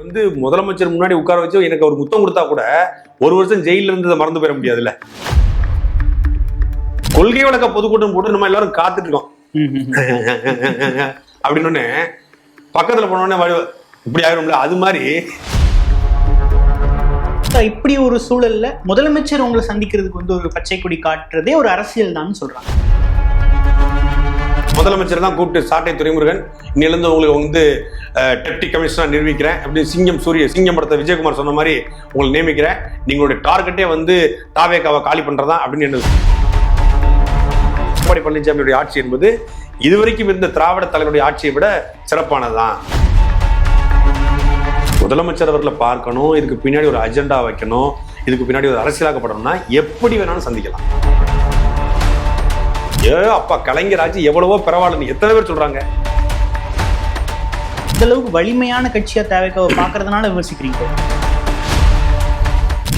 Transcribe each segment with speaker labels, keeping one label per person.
Speaker 1: வந்து முதலமைச்சர் முன்னாடி உட்கார வச்சு எனக்கு ஒரு முத்தம் கொடுத்தா கூட ஒரு வருஷம் ஜெயில இருந்ததை மறந்து போயிட முடியாதுல்ல. கொள்கை வழக்க பொதுக்கூட்டம் போட்டு நம்ம எல்லாரும் காத்துட்டு இருக்கோம். அப்படின்னு பக்கத்துல போனோடனே இப்படி ஆயிரும்ல அது மாதிரி.
Speaker 2: இப்படி ஒரு சூழல்ல முதலமைச்சர் உங்களை சந்திக்கிறதுக்கு வந்து ஒரு பச்சை கொடி காட்டுறதே ஒரு அரசியல் தான் சொல்றாங்க.
Speaker 1: முதலமைச்சர் தான் கூப்பிட்டு சாட்டை துறைமுருகன் இன்னிலிருந்து உங்களுக்கு வந்து டெப்டி கமிஷனர் நிர்மிக்கிறேன் அப்படின்னு சிங்கம் சூரிய சிங்கம் படத்தை விஜயகுமார் சொன்ன மாதிரி உங்களை நியமிக்கிறேன். நீங்களுடைய டார்கெட்டே வந்து தாவேக்காவை காலி பண்றதா அப்படின்னு என்ன எடப்பாடி பழனிசாமியுடைய ஆட்சி என்பது இதுவரைக்கும் இருந்த திராவிட தலைவருடைய ஆட்சியை விட சிறப்பானதுதான். முதலமைச்சர் அவர்களை பார்க்கணும் இதுக்கு பின்னாடி ஒரு அஜெண்டா வைக்கணும் இதுக்கு பின்னாடி ஒரு அரசியலாக்கப்படணும்னா எப்படி வேணாலும் சந்திக்கலாம். ஏ அப்பா கலைஞர் ஆட்சி எவ்வளவோ பரவாயில்ல எத்தனை பேர் சொல்றாங்க?
Speaker 2: இந்த அளவுக்கு வலிமையான கட்சியா தேவைக்காவை பாக்குறதுனால விமர்சிக்கிறீங்க.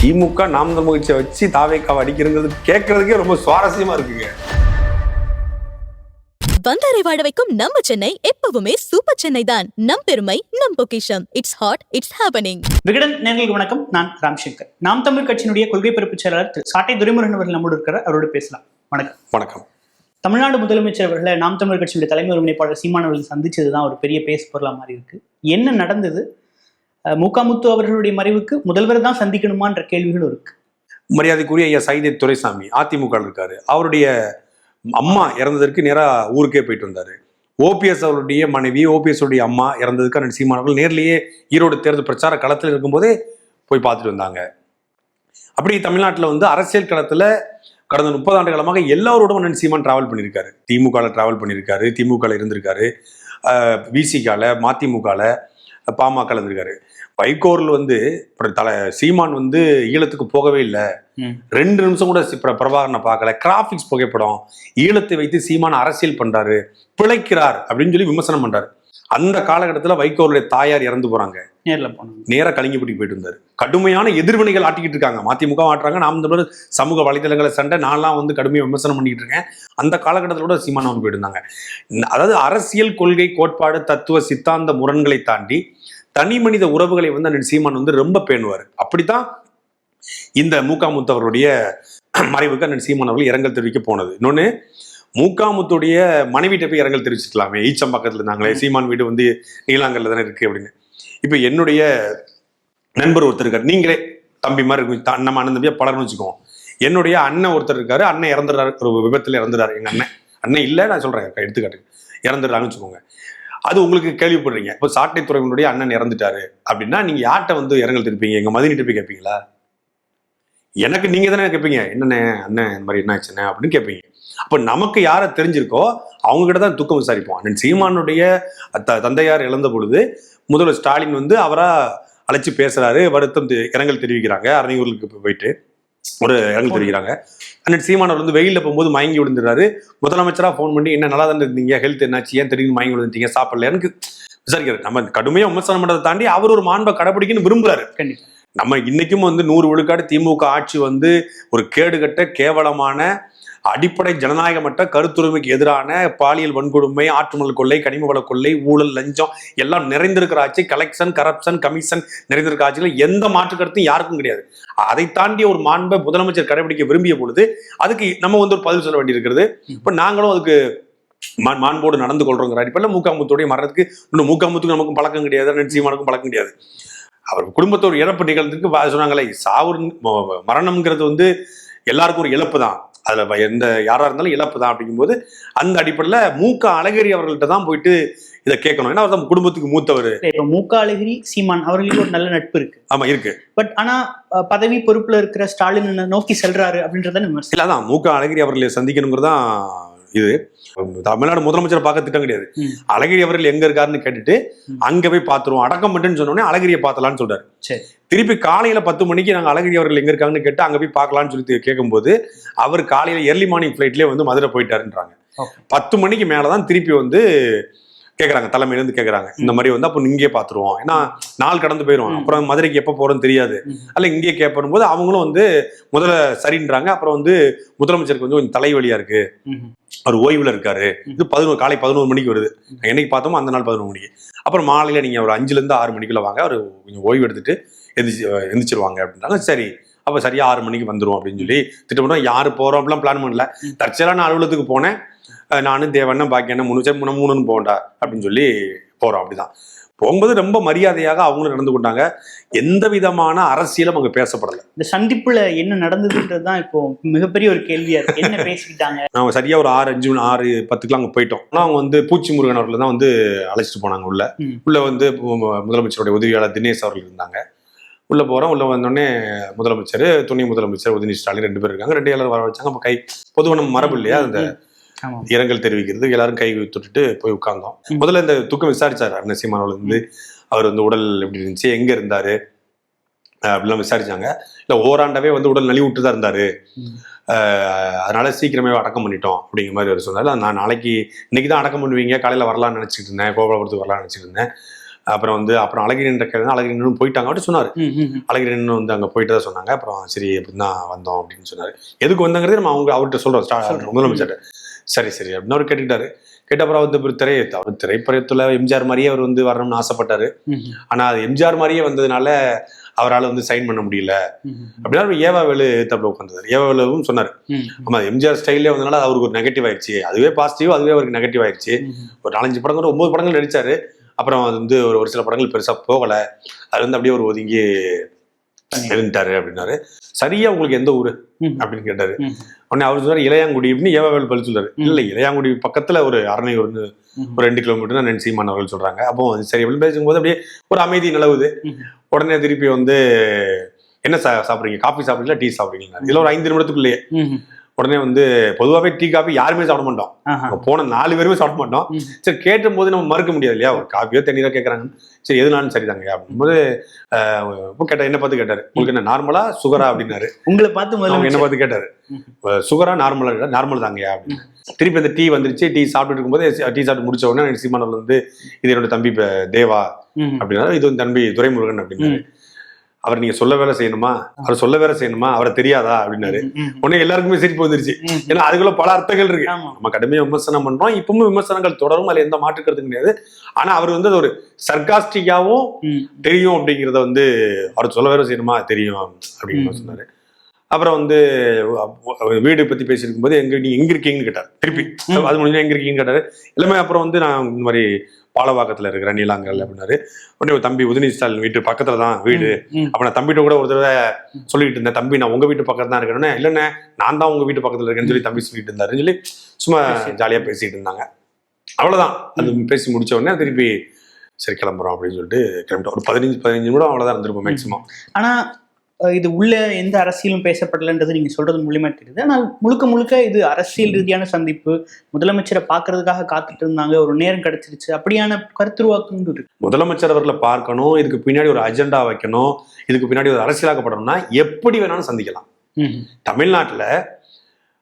Speaker 1: திமுக நாம் மகிழ்ச்சியை வச்சு தாவேக்காவை அடிக்கிறங்கிறது கேட்கறதுக்கே ரொம்ப சுவாரஸ்யமா இருக்குங்க.
Speaker 3: வந்தாரை வாழ வைக்கும் நம்ம சென்னை எப்பவுமே சூப்பர் சென்னை தான். நம் பெருமை நம் பொக்கிஷம். It's hot it's happening
Speaker 2: Vikatan நேர்களுக்கு வணக்கம். நான் ராம்சங்கர். நாம் தமிழ் கட்சியினுடைய கொள்கை பரப்பு செயலாளர் திரு சாட்டை துரைமுருகன் அவர்கள் நம்மோடு இருக்கிறார். அவரோடு பேசலாம். வணக்கம்.
Speaker 1: வணக்கம்.
Speaker 2: தமிழ்நாடு முதலமைச்சர் அவர்களை நாம் தமிழர் கட்சியுடைய தலைமை ஒருங்கிணைப்பாளர் சீமான் அவர்கள் சந்திச்சது தான் ஒரு பெரிய பேசு பொருளாக மாதிரி இருக்கு. என்ன நடந்தது? முகாமுத்து அவர்களுடைய மறைவுக்கு முதல்வர் தான் சந்திக்கணுமான்ற கேள்விகளும் இருக்கு.
Speaker 1: மரியாதைக்குரிய ஐயா சைதை துரைசாமி அதிமுக இருக்காரு. அவருடைய அம்மா இறந்ததற்கு நேராக ஊருக்கே போயிட்டு வந்தாரு. ஓபிஎஸ் அவருடைய மனைவி ஓபிஎஸ் உடைய அம்மா இறந்ததுக்கு அண்ணன் சீமான் அவர்கள் நேர்லயே ஈரோடு தேர்தல் பிரச்சார களத்தில் இருக்கும்போதே போய் பார்த்துட்டு வந்தாங்க. அப்படி தமிழ்நாட்டில் வந்து அரசியல் களத்தில் கடந்த முப்பது ஆண்டு காலமாக எல்லாரோடும் அண்ணன் சீமான் டிராவல் பண்ணியிருக்காரு. திமுகவில் டிராவல் பண்ணியிருக்காரு திமுகவில் இருந்திருக்காரு விசிகால மதிமுகவில் பாமக இருந்திருக்காரு. வைகோரில் வந்து தலை சீமான் வந்து ஈழத்துக்கு போகவே இல்லை. ரெண்டு நிமிஷம் கூட பிர- பிரபாகரனை பார்க்கல. கிராஃபிக்ஸ் புகைப்படம் ஈழத்தை வைத்து சீமான் அரசியல் பண்றாரு பிழைக்கிறார் அப்படின்னு சொல்லி விமர்சனம் பண்றாரு. அந்த காலகட்டத்தில் வைகோருடைய தாயார் இறந்து போறாங்க.
Speaker 2: நேர்ல போனோம்
Speaker 1: நேரா கலிங்கப்பட்டி போயிட்டு இருந்தாரு. கடுமையான எதிர்வினைகள் ஆட்டிக்கிட்டு இருக்காங்க. மதிமுக ஆட்டுறாங்க. நாம் தமிழர் சமூக வலைதளங்களை சண்டை நான்லாம் வந்து கடுமையாக விமர்சனம் பண்ணிக்கிட்டு இருக்கேன். அந்த காலகட்டத்தில் கூட சீமான் ந- அதாவது அரசியல் கொள்கை கோட்பாடு தத்துவ சித்தாந்த முரண்களை தாண்டி தனி மனித உறவுகளை வந்து அண்ணன் சீமான் வந்து ரொம்ப பேணுவார். அப்படித்தான் இந்த மூகாமுத்து அவருடைய மறைவுக்கு அண்ணன் சீமான் அவர்கள் இரங்கல் தெரிவிக்க போனது. இன்னொன்னு மூக்காமுத்துடைய மனைவிட்ட போய் இரங்கல் தெரிவிச்சுக்கலாமே. ஈச்சம் பக்கத்துல இருந்தாங்களே சீமான் வீடு வந்து நீலாங்கல்ல தானே இருக்கு அப்படின்னு. இப்ப என்னுடைய நண்பர் ஒருத்தர் இருக்காரு. நீங்களே தம்பி மாதிரி இருக்கும். த- அண்ணன் அண்ணன் தம்பியா பலர்னு வச்சுக்கோம் என்னுடைய அண்ணன் ஒருத்தர் இருக்காரு. அண்ணன் இறந்துடுறாரு. ஒரு விபத்துல இறந்துறாரு எங்க அண்ணன். அண்ணன் இல்ல நான் சொல்றேன். எடுத்துக்காட்டு இறந்துடுறாங்கன்னு வச்சுக்கோங்க. அது உங்களுக்கு கேள்விப்படுறீங்க. இப்போ சாட்டை துறைவனுடைய அண்ணன் இறந்துட்டாரு அப்படின்னா நீங்க யார்கிட்ட வந்து இரங்கல் திருப்பீங்க எங்க மதினிட்டு போய் கேட்பீங்களா எனக்கு நீங்க தானே கேட்பீங்க என்னண்ணே அண்ணன் இந்த மாதிரி என்ன ஆச்சுண்ணே அப்படின்னு கேட்பீங்க அப்ப நமக்கு யாரை தெரிஞ்சிருக்கோ அவங்க கிட்ட தான் துக்கம் விசாரிப்போம். அண்ணன் சீமானுடைய த- தந்தையார் இழந்த பொழுது முதல்வர் ஸ்டாலின் வந்து அவரா அழைச்சு பேசுறாரு. வருத்தம் இரங்கல் தெரிவிக்கிறாங்க. அரணியூருக்கு போயிட்டு ஒரு இரங்கல் தெரிவிக்கிறாங்க. அண்ணன் சீமானவர் வந்து வெயில்ல போகும்போது மயங்கி விழுந்துறாரு முதலமைச்சரா ஃபோன் பண்ணி என்ன நல்லா தானே இருந்தீங்க? ஹெல்த் என்னாச்சு? ஏன் திடீர்னு மயங்கி விழுந்துட்டீங்க? சாப்பிடல? எனக்கு விசாரிக்கிறாரு நம்ம கடுமையா விமர்சனம் பண்றதை தாண்டி அவர் ஒரு மாண்பை கடைபிடிக்கணும்னு விரும்புறாரு. நம்ம இன்னைக்கும் வந்து நூறு விழுக்காடு திமுக ஆட்சி வந்து ஒரு கேடுகட்ட கேவலமான அடிப்படை ஜனநாயகமற்ற கருத்துரிமைக்கு எதிரான பாலியல் வன்கொடுமை ஆற்றுமல் கொள்ளை கனிம வள கொள்ளை ஊழல் லஞ்சம் எல்லாம் நிறைந்திருக்கிற ஆட்சி கலெக்ஷன் கரப்ஷன் கமிஷன் நிறைந்திருக்கிற ஆட்சியில் எந்த மாற்று கருத்தும் யாருக்கும் கிடையாது. அதை தாண்டிய ஒரு மாண்பை முதலமைச்சர் கடைபிடிக்க விரும்பிய பொழுது அதுக்கு நம்ம வந்து ஒரு பதில் சொல்ல வேண்டியிருக்கிறது. இப்போ நாங்களும் அதுக்கு மான் மாண்போடு நடந்து கொள்றோங்கிற அடிப்படையில் மூக்காமுத்துடைய மரணத்துக்கு இன்னும் மூக்காமுத்துக்கு நமக்கும் பழக்கம் கிடையாது நிச்சயமானக்கும் பழக்கம் கிடையாது. அவர் குடும்பத்தோட இழப்பு நிகழ்ந்ததுக்கு சொன்னாங்களே சாவு மரணம்ங்கிறது வந்து எல்லாருக்கும் ஒரு இழப்பு தான் அதுல எந்த யாரா இருந்தாலும் இழப்பு தான் அப்படிங்கும்போது அந்த அடிப்படையில் மூக்க அழகிரி அவர்கள்ட்ட தான் போயிட்டு இதை கேட்கணும். ஏன்னா அவர் தான் குடும்பத்துக்கு மூத்தவர்.
Speaker 2: இப்ப மூக்க அழகிரி சீமான் அவர்களுக்கு ஒரு நல்ல நட்பு இருக்கு.
Speaker 1: ஆமா இருக்கு.
Speaker 2: பட் ஆனா பதவி பொறுப்புல இருக்கிற ஸ்டாலின் நோக்கி செல்றாரு அப்படின்றத
Speaker 1: இல்ல அதான். மூக்க அழகிரி அவர்களை சந்திக்கணுங்கிறதான் இது தமிழ்நாடு முதலமைச்சரை பார்க்க திட்டம் கிடையாது. அழகிரி அவர்கள் எங்க இருக்காருன்னு கேட்டுட்டு. அங்க போய் பாத்துருவோம் அடக்கம் மட்டுன்னு சொன்ன உடனே அழகிரியை பார்த்தலாம்னு சொல்றாரு திருப்பி காலையில பத்து மணிக்கு நாங்க அழகிரி அவர்கள் எங்க இருக்காங்கன்னு கேட்டு அங்க போய் பார்க்கலாம்னு சொல்லி கேட்கும்போது அவர் காலையில எர்லி மார்னிங் ஃபிளைட்லயே வந்து மதுரை போயிட்டாருன்றாங்க. பத்து மணிக்கு மேலதான் திருப்பி வந்து கேக்குறாங்க தலைமையில இருந்து கேக்குறாங்க இந்த மாதிரி வந்து அப்போ இங்கேயே பாத்துருவோம். ஏன்னா நாள் கடந்து போயிரும்.
Speaker 2: ம்.
Speaker 1: அப்புறம் மதுரைக்கு எப்ப போறோம்னு தெரியாது. அல்ல இங்கே கேட்படும் போது அவங்களும் வந்து முதல்ல சரின்றாங்க. அப்புறம் வந்து முதலமைச்சருக்கு வந்து கொஞ்சம் தலைவலியா இருக்கு. அவர் ஓய்வுல இருக்காரு. இது பதினோரு காலை பதினோரு மணிக்கு வருது. என்னைக்கு பார்த்தோமோ அந்த நாள் பதினோரு மணிக்கு. அப்புறம் மாலையில நீங்க ஒரு அஞ்சுல இருந்து ஆறு மணிக்குள்ள வாங்க. அவர் கொஞ்சம் ஓய்வு எடுத்துட்டு எந்திரிச்சு எந்திரிச்சிருவாங்க அப்படின்றாங்க. சரி அப்ப சரியா ஆறு மணிக்கு வந்துரும் அப்படின்னு சொல்லி திட்டமிட்டோம். யாரு போறோம் அப்படிலாம் பிளான் பண்ணல. தற்செயலா நான் அலுவலகத்துக்கு போனேன். நானும் தேவண்ணா பாக்கி என்ன மூணு சரி மூணு மூணுன்னு போகண்டா அப்படின்னு சொல்லி போறோம் அப்படிதான். போகும்போது ரொம்ப மரியாதையாக அவங்களும் நடந்து கொண்டாங்க. எந்த விதமான அரசியலும் அங்க பேசப்படல.
Speaker 2: இந்த சந்திப்புல என்ன நடந்ததுன்றது தான் இப்போ மிகப்பெரிய ஒரு கேள்வியா இருக்கு. என்ன பேசிக்கிட்டாங்க?
Speaker 1: நாங்கள் சரியா ஒரு ஆறு அஞ்சு ஆறு பத்துக்குலாம் அங்கே போயிட்டோம். ஆனால் அவங்க வந்து பூச்சி முருகன் அவர்கள் தான் வந்து அழைச்சிட்டு போனாங்க உள்ள. உள்ள வந்து முதலமைச்சருடைய உதவியாளர் தினேஷ் அவர்கள் இருந்தாங்க. உள்ள போறோம். உள்ள வந்தோடனே முதலமைச்சர் துணை முதலமைச்சர் உதயநிதி ஸ்டாலின் ரெண்டு பேர் இருக்காங்க. ரெண்டு எல்லாரும் வர வச்சாங்க. அப்போ கை நம்ம மரபு இல்லையா? அந்த இரங்கல் தெரிவிக்கிறது. எல்லாரும் கை தொட்டுட்டு போய் உட்கார்ந்தோம். முதல்ல இந்த துக்கம் விசாரிச்சாரு அண்ணன் சீமான் அவர்கள் வந்து அவர் வந்து உடல் எப்படி இருந்துச்சு எங்க இருந்தாரு அப்படிலாம் விசாரிச்சாங்க. இல்ல ஓராண்டாவே வந்து உடல் நலிவுட்டு தான் இருந்தாரு. அதனால சீக்கிரமே அடக்கம் பண்ணிட்டோம் அப்படிங்கிற மாதிரி அவர் சொன்னாரு. நான் நாளைக்கு இன்னைக்கு தான் அடக்கம் பண்ணுவீங்க காலையில வரலாம்னு நினைச்சிட்டு இருந்தேன் கோபாலபுரத்துக்கு வரலாம்னு நினைச்சிட்டு இருந்தேன். அப்புறம் வந்து அப்புறம் அழகிரின்ற கேள்வி அழகிரின்னு போயிட்டாங்க அப்படின்னு சொன்னாரு. அழகிரின்னு வந்து அங்க போயிட்டு தான் சொன்னாங்க. அப்புறம் சரி அப்படின்னு தான் வந்தோம் அப்படின்னு சொன்னாரு. எதுக்கு வந்தாங்கிறது நம்ம அவங்க அவர்கிட்ட சொல்றோம். ஸ்டா-
Speaker 2: சொல்றோம்.
Speaker 1: முதலமைச்சர் சரி சரி. அப்படின்னு அவர் கேட்டுக்கிட்டாரு. கேட்ட அப்புறம் வந்து ஒரு திரை அவர் திரைப்படத்துல எம்ஜிஆர் மாதிரியே அவர் வந்து வரணும்னு ஆசைப்பட்டாரு. ஆனா அது எம்ஜிஆர் மாதிரியே வந்ததுனால அவரால் வந்து சைன் பண்ண முடியல. அப்படின்னா அவர் ஏவாவேலு ஏத்தாப்புல உட்காந்துருந்தாரு ஏவாவேலுவும் சொன்னாரு.
Speaker 2: ம்,
Speaker 1: ஆமா எம்ஜிஆர் ஸ்டைல்லே வந்தனால அவருக்கு ஒரு நெகட்டிவ் ஆயிடுச்சு. அதுவே பாசிட்டிவ் அதுவே அவருக்கு நெகட்டிவ் ஆயிடுச்சு. ஒரு நாலஞ்சு படங்கள் ஒன்பது படங்கள் நடிச்சாரு. அப்புறம் அது வந்து ஒரு ஒரு சில படங்கள் பெருசா போகல. அது வந்து அப்படியே ஒரு ஒதுங்கி இருந்துட்டாரு அப்படின்னாரு சரியா உங்களுக்கு எந்த ஊரு. அப்படின்னு கேட்டாரு. உடனே அவர் சொன்னாரு இளையாங்குடி அப்படின்னு ஏவாவேல் பதில் சொல்றாரு. இல்ல இளையாங்குடி பக்கத்துல ஒரு அரணையூர்னு. ஒரு ரெண்டு கிலோமீட்டர் நென் சீமான் அவர்கள் சொல்றாங்க அப்போ சரி அப்படின்னு பேசும்போது அப்படியே ஒரு அமைதி நிலவுது. உடனே திருப்பி வந்து என்ன சாப்பிடுறீங்க காஃபி சாப்பிடுறீங்களா டீ சாப்பிடுறீங்களா இதுல ஒரு ஐந்து நிமிடத்துக்குள்ளேயே. உடனே வந்து பொதுவாகவே டீ காஃபி யாருமே சாப்பிட மாட்டோம். போன நாலு பேருமே சாப்பிட மாட்டோம். சரி கேட்டும் போது நம்ம மறுக்க முடியாது இல்லையா? ஒரு காஃபியோ தண்ணீரோ கேட்கறாங்க சரி எதுனாலும் சரிதாங்க. இப்போ கேட்டார் என்ன பார்த்து கேட்டாரு? உங்களுக்கு என்ன நார்மலா சுகரா? அப்படின்னாரு.
Speaker 2: உங்களை பார்த்து
Speaker 1: அவங்க என்ன
Speaker 2: முதல்ல
Speaker 1: பார்த்து கேட்டாரு? சுகரா நார்மலா நார்மல் தாங்கயா அப்படின்னு திருப்பி அந்த டீ வந்துருச்சு. டீ சாப்பிட்டு இருக்கும்போது டீ சாப்பிட்டு முடிச்ச உடனே சீமானவர் வந்து இது என்னோட தம்பி தேவா. அப்படின்னாரு. இது தம்பி துரைமுருகன். அப்படின்னாரு. அவர் நீங்க சொல்ல வேலை செய்யணுமா? அவர் சொல்ல வேலை செய்யணுமா? அவரை தெரியாதா? அப்படின்னாரு. உடனே எல்லாருக்குமே சிரிப்பு வந்துருச்சு. ஏன்னா அதுக்குள்ள பல அர்த்தங்கள் இருக்கு. நம்ம கடுமையா விமர்சனம் பண்றோம். இப்பவும் விமர்சனங்கள் தொடரும். அதுல எந்த மாற்று கருத்தும் கிடையாது. ஆனா அவர் வந்து அது ஒரு சர்காஸ்டிக்காவும். தெரியும் அப்படிங்கிறத வந்து அவர் சொல்ல வேற செய்யணுமா? தெரியும் அப்படின்னு. சொன்னாரு. அப்புறம் வந்து வீடு பத்தி பேசியிருக்கும் போது எங்க நீங்க எங்க இருக்கீங்கன்னு கேட்டார். திருப்பி. அது முடிஞ்சா எங்க இருக்கீங்கன்னு கேட்டாரு. எல்லாமே அப்புறம் வந்து நான் இந்த மாதிரி பாலவாக்கத்துல இருக்கிறேன் நீலாங்கல் அப்படின்னாரு. உடனே ஒரு தம்பி உதயநிதி ஸ்டாலின் வீட்டு பக்கத்துல தான் வீடு. அப்ப நான் தம்பிகிட்ட கூட ஒரு தடவை சொல்லிட்டு இருந்தேன் தம்பி நான் உங்க வீட்டு பக்கத்துல தான் இருக்கேன்னு. இல்லைண்ணே நான் தான் உங்க வீட்டு பக்கத்துல இருக்கேன்னு சொல்லி தம்பி சொல்லிட்டு இருந்தாருன்னு சொல்லி சும்மா. ஜாலியா பேசிட்டு இருந்தாங்க. அவ்வளவுதான். அது பேசி முடிச்ச உடனே திருப்பி சரி கிளம்புறோம் அப்படின்னு சொல்லிட்டு கிளம்பிட்டோம். ஒரு பதினஞ்சு பதினஞ்சு நிமிடம் அவ்வளவுதான் இருந்திருப்போம் மேக்ஸிமம்
Speaker 2: ஆனா இது உள்ள எந்த அரசியலும் பேசப்படலன்றது நீங்க சொல்றது மூலியமா தெரியுது. ஆனால் முழுக்க முழுக்க இது அரசியல் ரீதியான சந்திப்பு முதலமைச்சரை பார்க்கறதுக்காக காத்துட்டு இருந்தாங்க ஒரு நேரம் கிடைச்சிருச்சு. அப்படியான கருத்துருவாக்கம் இருக்கு.
Speaker 1: முதலமைச்சர் அவர்களை பார்க்கணும் இதுக்கு பின்னாடி ஒரு அஜெண்டா வைக்கணும் இதுக்கு பின்னாடி ஒரு அரசியலாக்கப்படணும்னா எப்படி வேணாலும் சந்திக்கலாம்.
Speaker 2: ம்.
Speaker 1: தமிழ்நாட்டுல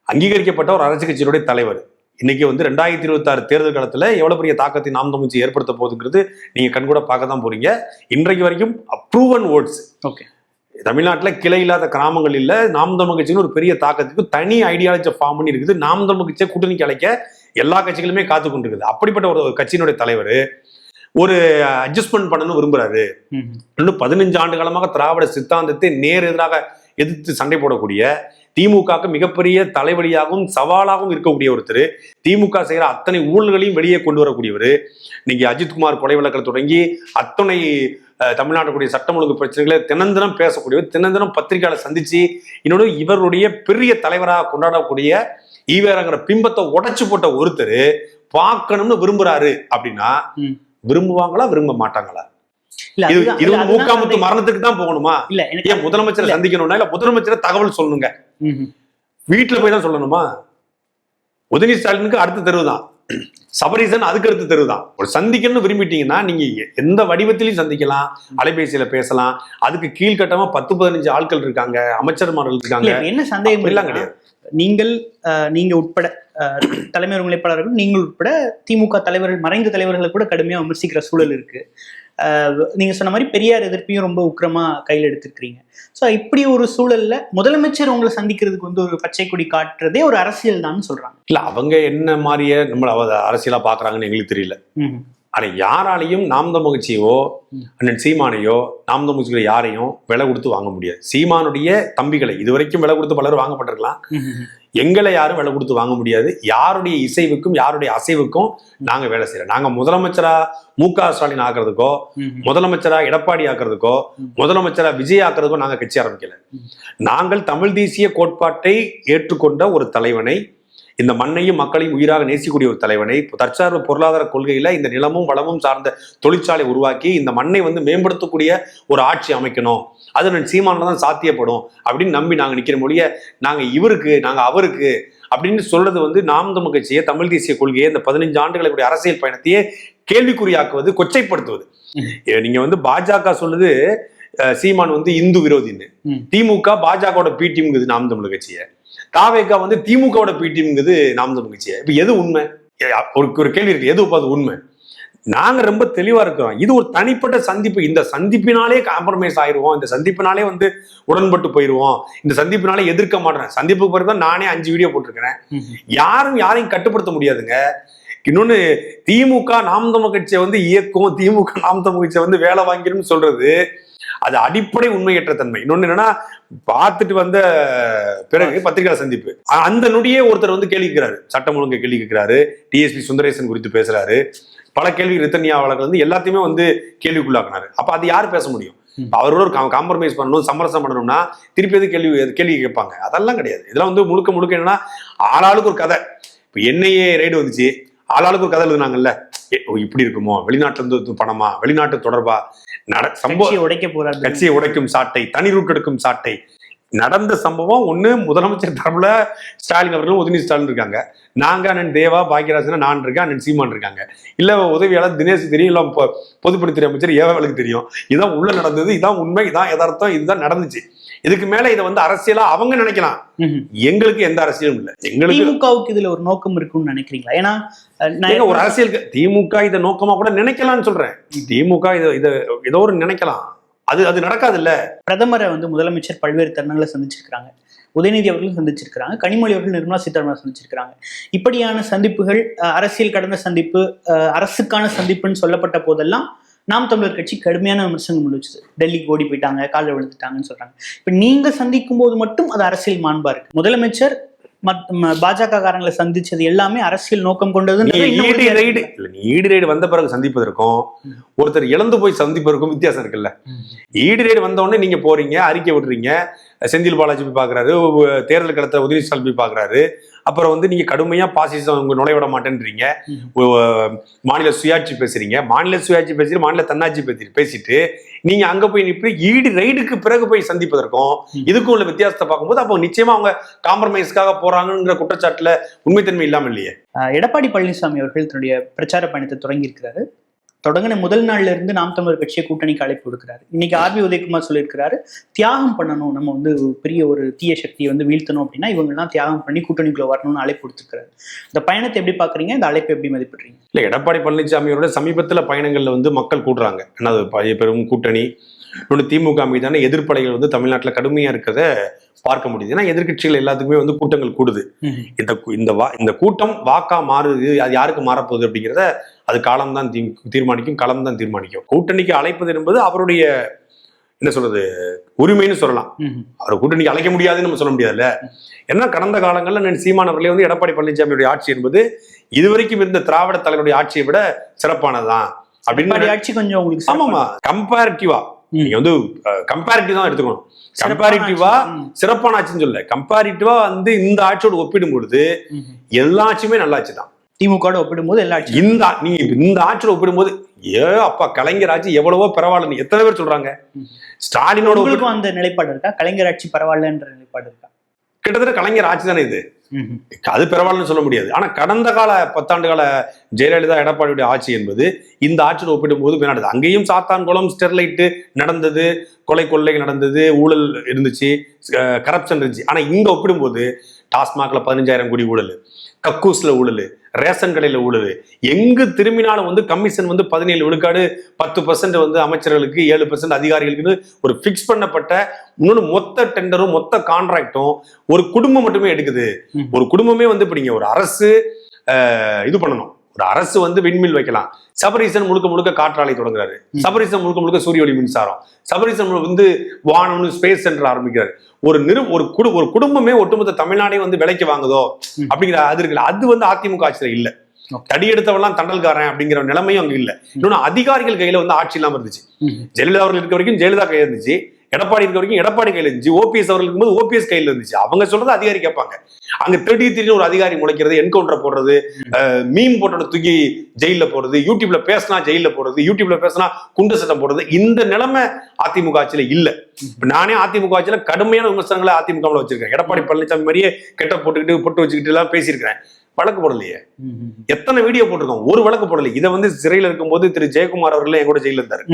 Speaker 1: அங்கீகரிக்கப்பட்ட ஒரு அரசியல் கட்சியினுடைய தலைவர். இன்னைக்கு வந்து ரெண்டாயிரத்தி இருபத்தாறு தேர்தல் காலத்துல எவ்வளவு பெரிய தாக்கத்தை நாம் தமிழ்ச்சி ஏற்படுத்த போகுதுங்கிறது நீங்க கண்கூட பார்க்க தான் போறீங்க. இன்றைக்கு வரைக்கும் அப்ரூவன் ஓட்ஸ்
Speaker 2: ஓகே
Speaker 1: தமிழ்நாட்டுல கிளை இல்லாத கிராமங்கள் இல்ல. நாம் தமிழ் கட்சின்னு ஒரு பெரிய தாக்கத்துக்கு தனி ஐடியாலஜி ஃபார்ம் பண்ணி இருக்குது. நாம் தமிழ் கட்சியை கூட்டணிக்கு அழைக்க எல்லா கட்சிகளுமே காத்து கொண்டிருக்குது. அப்படிப்பட்ட ஒரு கட்சியினுடைய தலைவர் ஒரு அட்ஜஸ்ட்மெண்ட் பண்ணணும்னு விரும்புறாரு. இன்னும் பதினஞ்சு ஆண்டு காலமாக திராவிட சித்தாந்தத்தை நேர் எதிராக எதிர்த்து சண்டை போடக்கூடிய திமுகவுக்கு மிகப்பெரிய தலைவலியாகவும் சவாலாகவும் இருக்கக்கூடிய ஒருத்தர். திமுக செய்யற அத்தனை ஊழல்களையும் வெளியே கொண்டு வரக்கூடியவர். இன்னைக்கு அஜித்குமார் கொலை வழக்கில் தொடங்கி அத்தனை தமிழ்நாட்டுடைய சட்டம் ஒழுங்கு பிரச்சனைகளை தினந்தினம் பேசக்கூடியவர் தினந்தினம் பத்திரிகையாளர் சந்திச்சு இன்னொரு இவருடைய பெரிய தலைவராக கொண்டாடக்கூடிய ஈவேராங்கிற பிம்பத்தை உடைச்சு போட்ட ஒருத்தர் பார்க்கணும்னு விரும்புறாரு அப்படின்னா. விரும்புவாங்களா விரும்ப மாட்டாங்களா இது மூக்காமுத்து. மரணத்துக்கு தான் போகணுமா
Speaker 2: இல்ல
Speaker 1: முதலமைச்சரை. சந்திக்கணும்னா இல்ல முதலமைச்சரை தகவல் சொல்லணுங்க
Speaker 2: ம்.
Speaker 1: வீட்டுல போய் தான் சொல்லணுமா உதயநிதி ஸ்டாலினுக்கு அடுத்த தெருவு தான் சபரீசன் அதுக்கு அடுத்த தெரு தான் ஒரு சந்திக்கணும்னு விரும்பிட்டீங்கன்னா நீங்க எந்த வடிவத்திலையும் சந்திக்கலாம் அலைபேசியில பேசலாம். அதுக்கு கீழ்கட்டமா பத்து பதினஞ்சு ஆட்கள் இருக்காங்க அமைச்சர்மார்கள் இருக்காங்க.
Speaker 2: என்ன சந்தேகம்
Speaker 1: அப்படிலாம்
Speaker 2: இருக்குன்னா, நீங்கள் நீங்க உட்பட தலைமை ஒருங்கிணைப்பாளர்கள் நீங்கள் உட்பட திமுக தலைவர்கள் மறைந்த தலைவர்களை கூட கடுமையா விமர்சிக்கிற சூழல் இருக்கு. நீங்க சொன்ன மாதிரி பெரியார் எதிர்ப்பையும் ரொம்ப உக்கிரமா கையில் எடுத்திருக்கிறீங்க. ஸோ இப்படி ஒரு சூழல்ல முதலமைச்சர் உங்களை சந்திக்கிறதுக்கு வந்து ஒரு பச்சை கொடி காட்டுறதே ஒரு அரசியல் தான் சொல்றாங்க.
Speaker 1: இல்ல அவங்க என்ன மாதிரியே நம்மள அரசியலா பாக்குறாங்கன்னு எங்களுக்கு தெரியல. ஆனா யாராலையும் நாம் தமிழ்ச்சியோ
Speaker 2: ம்.
Speaker 1: அண்ணன் சீமானையோ நாம் தமிழ்ச்சிகளை யாரையும் விலை கொடுத்து வாங்க முடியாது. சீமானுடைய தம்பிகளை இதுவரைக்கும் விலை கொடுத்து பலர் வாங்கப்பட்டிருக்கலாம். எங்களை யாரும் விலை கொடுத்து வாங்க முடியாது யாருடைய இசைவுக்கும் யாருடைய அசைவுக்கும் நாங்க வேலை செய்யறோம் நாங்க முதலமைச்சரா மு க ஸ்டாலின் ஆக்குறதுக்கோ. முதலமைச்சரா எடப்பாடி ஆக்குறதுக்கோ. முதலமைச்சரா விஜய் ஆக்குறதுக்கோ நாங்க கட்சி ஆரம்பிக்கல. நாங்கள் தமிழ் தேசிய கோட்பாட்டை ஏற்றுக்கொண்ட ஒரு தலைவனை இந்த மண்ணையும் மக்களையும் உயிராக நேசிக்கக்கூடிய ஒரு தலைவனை தற்சார்பு பொருளாதார கொள்கையில இந்த நிலமும் வளமும் சார்ந்த தொழிற்சாலை உருவாக்கி இந்த மண்ணை வந்து மேம்படுத்தக்கூடிய ஒரு ஆட்சி அமைக்கணும். அது நான் சீமானில் தான் சாத்தியப்படும் அப்படின்னு நம்பி நாங்க நிக்கிற மொழிய நாங்க இவருக்கு நாங்க அவருக்கு அப்படின்னு சொல்றது வந்து நாம் தமிழ் கட்சியை தமிழ் தேசிய கொள்கையை இந்த பதினஞ்சு ஆண்டுகளுடைய அரசியல் பயணத்தையே கேள்விக்குறியாக்குவது கொச்சைப்படுத்துவது. நீங்க வந்து பாஜக சொல்லுது சீமான் வந்து இந்து விரோதின்னு. திமுக பாஜகவோட பி டீம்ங்குது நாம் தமிழ் கட்சியை. தாவேக்கா வந்து திமுகவோட பி டீம்ங்குது நாம் தமிழ் இப்ப எது உண்மை? ஒரு ஒரு கேள்வி இருக்கு. எது அது உண்மை? நாங்க ரொம்ப தெளிவா இருக்கிறோம். இது ஒரு தனிப்பட்ட சந்திப்பு. இந்த சந்திப்பினாலே காம்ப்ரமைஸ் ஆயிருவோம். இந்த சந்திப்பினாலே வந்து உடன்பட்டு போயிருவோம். இந்த சந்திப்பினாலே எதிர்க்க மாட்டேன் சந்திப்புக்கு பிறகு தான் நானே அஞ்சு வீடியோ போட்டிருக்கிறேன். யாரும் யாரையும் கட்டுப்படுத்த முடியாதுங்க. இன்னொன்னு திமுக நாம் தமிழ் கட்சியை வந்து இயக்கும். திமுக நாம் தமிழ் கட்சியை வந்து வேலை வாங்கிடும் சொல்றது அது அடிப்படை உண்மையற்ற தன்மை. இன்னொன்னு என்னன்னா பார்த்துட்டு வந்த பிறகு பத்திரிகை சந்திப்பு. அந்த நொடியே ஒருத்தர் வந்து கேள்வி கேட்கிறாரு. சட்டம் ஒழுங்கை கேள்வி கேட்கிறாரு. டிஎஸ்பி சுந்தரேசன் குறித்து பேசுறாரு. பல கேள்வி ரித்தன்யாவாளர்கள் வந்து எல்லாத்தையுமே வந்து கேள்விக்குள்ளாக்குனாரு. அப்ப அது யார் பேச முடியும். அவரோட காம்ப்ரமைஸ் பண்ணணும் சமரசம் பண்ணணும்னா திருப்பி எது கேள்வி கேள்வி கேட்பாங்க? அதெல்லாம் கிடையாது. இதெல்லாம் வந்து முழுக்க முழுக்க என்னன்னா ஆளாளுக்கு ஒரு கதை. இப்போ என்ஐஏ ரைடு வந்துச்சு. ஆளாளுக்கு ஒரு கதை எழுதுனாங்கல்ல. இப்படி இருக்குமோ? வெளிநாட்டுல இருந்து பணமா? வெளிநாட்டு தொடர்பா? நட சம்பவம்
Speaker 2: உடைக்க போறாரு.
Speaker 1: கட்சியை உடைக்கும் சாட்டை தனி ரூட் எடுக்கும் சாட்டை. நடந்த சம்பவம் ஒண்ணு முதலமைச்சர் தரப்புல ஸ்டாலின் அவர்களும் உதயநிதி ஸ்டாலின் இருக்காங்க. நாங்க அண்ணன் தேவா பாக்கியராஜன் நான் இருக்கேன் அண்ணன் சீமான் இருக்காங்க. இல்ல உதவியாளர் தினேஷ் தெரியும் இல்ல பொதுப்பணித்துறை அமைச்சர் ஏவாளுக்கு தெரியும். இதான் உள்ள நடந்தது இதான் உண்மை இதான் யதார்த்தம் இதுதான் நடந்துச்சு. இதுக்கு மேல இதை வந்து அரசியலா அவங்க நினைக்கலாம். எங்களுக்கு எந்த அரசியலும் இல்லை. எங்களுக்கு
Speaker 2: திமுகவுக்கு இதுல ஒரு நோக்கம் இருக்கும்னு நினைக்கிறீங்களா? ஏன்னா
Speaker 1: ஒரு அரசியல் திமுக இதை நோக்கமா கூட நினைக்கலாம்னு சொல்றேன். திமுக இதை இதை ஏதோ ஒரு நினைக்கலாம். அது அது நடக்காது இல்ல
Speaker 2: பிரதமரை வந்து முதலமைச்சர் பல்வேறு தருணங்களை சந்திச்சிருக்கிறாங்க. உதயநிதி அவர்களும் சந்திச்சிருக்கிறாங்க. கனிமொழி அவர்கள் நிர்மலா சீதாராமன் சந்திச்சிருக்கிறாங்க. இப்படியான சந்திப்புகள் அரசியல் கடந்த சந்திப்பு அஹ், அரசுக்கான சந்திப்புன்னு சொல்லப்பட்ட போதெல்லாம் நாம் தமிழர் கட்சி கடுமையான விமர்சனம் முன்வச்சுது டெல்லிக்கு ஓடி போயிட்டாங்க காலில் விழுந்துட்டாங்கன்னு சொல்றாங்க. இப்ப நீங்க சந்திக்கும் போது மட்டும் அது அரசியல் மாண்பா இருக்கு. முதலமைச்சர் பாஜக காரங்களை சந்திச்சது எல்லாமே அரசியல் நோக்கம் இன்னும்
Speaker 1: ஈடு ரைடு வந்த பிறகு சந்திப்பதற்கும் ஒருத்தர் இழந்து போய் சந்திப்பதற்கும் வித்தியாசம் இருக்குல்ல? ஈடு ரைடு வந்த உடனே நீங்க போறீங்க அறிக்கை விடுறீங்க செந்தில் பாலாஜி போய் பாக்குறாரு தேர்தல் களத்துல உதயநிதி ஸ்டாலின் போய் பாக்குறாரு அப்புறம் வந்து நீங்க கடுமையா பாசிசம் உங்க நுழைய விட மாட்டேன்றீங்க மாநில சுயாட்சி பேசுறீங்க. மாநில சுயாட்சி பேசுறீங்க மாநில தன்னாட்சி பேசி பேசிட்டு நீங்க அங்க போய் நிற்பு ஈடு ரைடுக்கு பிறகு போய் சந்திப்பதற்கும். இதுக்கும் உள்ள வித்தியாசத்தை பார்க்கும்போது அப்போ நிச்சயமா அவங்க காம்ப்ரமைஸ்க்காக போறாங்கங்கிற குற்றச்சாட்டுல உண்மைத்தன்மை இல்லாம இல்லையே?
Speaker 2: எடப்பாடி பழனிசாமி அவர்கள் தன்னுடைய பிரச்சார பயணத்தை தொடங்கி இருக்கிறாரு தொடங்கின முதல் நாள்ல இருந்து நாம் தமிழர் கட்சியை கூட்டணிக்கு அழைப்பு கொடுக்கிறாரு இன்னைக்கு ஆர்பி உதயகுமார் சொல்லியிருக்கிறாரு தியாகம் பண்ணணும் நம்ம வந்து பெரிய ஒரு தீய சக்தியை வந்து வீழ்த்தணும் அப்படின்னா இவங்கெல்லாம் தியாகம் பண்ணி கூட்டணிக்குள்ள வரணும்னு அழைப்பு கொடுத்துருக்காரு இந்த பயணத்தை எப்படி பாக்குறீங்க இந்த அழைப்பை எப்படி மதிப்பிடுறீங்க?
Speaker 1: இல்ல எடப்பாடி பழனிசாமியோட சமீபத்துல பயணங்கள்ல வந்து மக்கள் கூடுறாங்க. பழைய பெரும் கூட்டணி. இன்னொன்று திமுக மீதான எதிர்ப்பலைகள் வந்து தமிழ்நாட்டுல கடுமையா இருக்கிறத பார்க்க முடியுது. ஏன்னா எதிர்க்கட்சிகள் எல்லாத்துக்குமே வந்து கூட்டங்கள் கூடுது. இந்த இந்த வா இந்த கூட்டம் வாக்கா மாறுது அது யாருக்கு மாறப்போகுது அப்படிங்கிறத அது காலம்தான் தீ தீர்மானிக்கும் களம் தான் தீர்மானிக்கும். கூட்டணிக்கு அழைப்பது என்பது அவருடைய என்ன சொல்றது உரிமைன்னு சொல்லலாம். அவர் கூட்டணிக்கு அழைக்க முடியாதுன்னு நம்ம சொல்ல முடியாதுல்ல? ஏன்னா கடந்த காலங்களில் நான் சீமான் அவர்களே வந்து எடப்பாடி பழனிசாமியுடைய ஆட்சி என்பது இதுவரைக்கும் இருந்த திராவிட தலைவருடைய ஆட்சியை விட சிறப்பானதுதான். அப்படின்னு
Speaker 2: ஆட்சி கொஞ்சம் உங்களுக்கு
Speaker 1: ஆமாமா கம்பேரிட்டிவா. நீங்க வந்து கம்பேரிட்டிவ் தான் எடுத்துக்கணும். கம்பேரிட்டிவா. சிறப்பான ஆட்சின்னு சொல்ல கம்பேரிட்டிவா வந்து இந்த ஆட்சியோட ஒப்பிடும் பொழுது. எல்லா ஆட்சியுமே நல்ல ஆட்சி தான்
Speaker 2: திமுக ஒப்பிடும்போது எல்லா
Speaker 1: இந்த இப்ப இந்த ஆட்சியோட ஒப்பிடும்போது ஏ அப்பா கலைஞர் ஆட்சி எவ்வளவோ பரவாயில்ல எத்தனை பேர் சொல்றாங்க. ஸ்டாலினோட
Speaker 2: உங்களுக்கும் அந்த நிலைப்பாடு இருக்கா? கலைஞர் ஆட்சி பரவாயில்லன்ற நிலைப்பாடு இருக்கா?
Speaker 1: கிட்டத்தட்ட கலைஞர் ஆட்சி தானே இது. அது பரவாயில்லன்னு சொல்ல முடியாது. ஆனா கடந்த கால பத்தாண்டு கால ஜெயலலிதா எடப்பாடியுடைய ஆட்சி என்பது இந்த ஆட்சியோட ஒப்பிடும்போது மேலாடுது அங்கேயும் சாத்தான்குளம் ஸ்டெர்லைட்டு நடந்தது கொலை கொள்ளை நடந்தது ஊழல் இருந்துச்சு கரப்ஷன் இருந்துச்சு. ஆனா இங்க ஒப்பிடும்போது டாஸ்மாக்ல பதினஞ்சாயிரம் கோடி ஊழல் கக்கூஸ்ல ஊழல் ரேஷன் கடையில ஊழல் எங்கு திரும்பினாலும் வந்து கமிஷன் வந்து பதினேழு விழுக்காடு பத்து பர்சன்ட் வந்து அமைச்சர்களுக்கு ஏழு பர்சன்ட் அதிகாரிகளுக்குன்னு ஒரு ஃபிக்ஸ் பண்ணப்பட்ட இன்னொன்று மொத்த டெண்டரும் மொத்த கான்ட்ராக்டும் ஒரு குடும்பம் மட்டுமே எடுக்குது. ஒரு குடும்பமே வந்து இப்ப நீங்க ஒரு அரசு இது பண்ணணும். ஒரு அரசு வந்து விண்மில் வைக்கலாம். சபரீசன் முழுக்க முழுக்க காற்றாலை தொடங்குறாரு. சபரீசன் முழுக்க முழுக்க சூரிய ஒளி மின்சாரம். சபரீசன் வந்து வானம்னு ஸ்பேஸ் சென்டர் ஆரம்பிக்கிறாரு. ஒரு நிறு ஒரு குடு ஒரு குடும்பமே ஒட்டுமொத்த தமிழ்நாடே வந்து விலைக்கு வாங்குதோ. அப்படிங்கிற அது இருக்குல்ல. அது வந்து அதிமுக ஆட்சியில இல்ல. தடி எடுத்தவெல்லாம் தண்டல்காரன் அப்படிங்கிற நிலைமையும் அங்க இல்ல. இன்னொன்னு அதிகாரிகள் கையில வந்து ஆட்சி இல்லாம இருந்துச்சு. ஜெயலலிதா அவர்கள் இருக்க வரைக்கும் ஜெயலலிதா கையில இருந்துச்சு. எடப்பாடி இருக்க வரைக்கும் எடப்பாடி கையில இருந்துச்சு. ஓபிஎஸ் அவர்கள் இருக்கும்போது ஓபிஎஸ் கையில இருந்துச்சு. அவங்க சொல்றது அதிகாரி கேட்பாங்க. அங்க தேடி திடீர்னு ஒரு அதிகாரி முளைக்கிறது என்கவுண்டர் போடுறது மீம் போட்டோட தூக்கி ஜெயில போடுறது யூடியூப்ல பேசினா ஜெயில போடுறது யூடியூப்ல பேசினா குண்டு சட்டம் போடுறது. இந்த நிலைமை அதிமுக ஆட்சியில இல்ல. நானே அதிமுக ஆட்சியில கடுமையான விமர்சனங்களை அதிமுக ல வச்சிருக்கேன். எடப்பாடி பழனிசாமி மாதிரியே கெட்ட போட்டுக்கிட்டு பொட்டு வச்சுக்கிட்டு எல்லாம் பேசியிருக்கிறேன். வழக்கு போடலையே. எத்தனை வீடியோ போட்டிருக்கோம்? ஒரு வழக்கு போடலை. இதை வந்து சிறையில் இருக்கும்போது திரு ஜெயக்குமார் அவர்கள் என் கூட ஜெயில இருந்தாரு.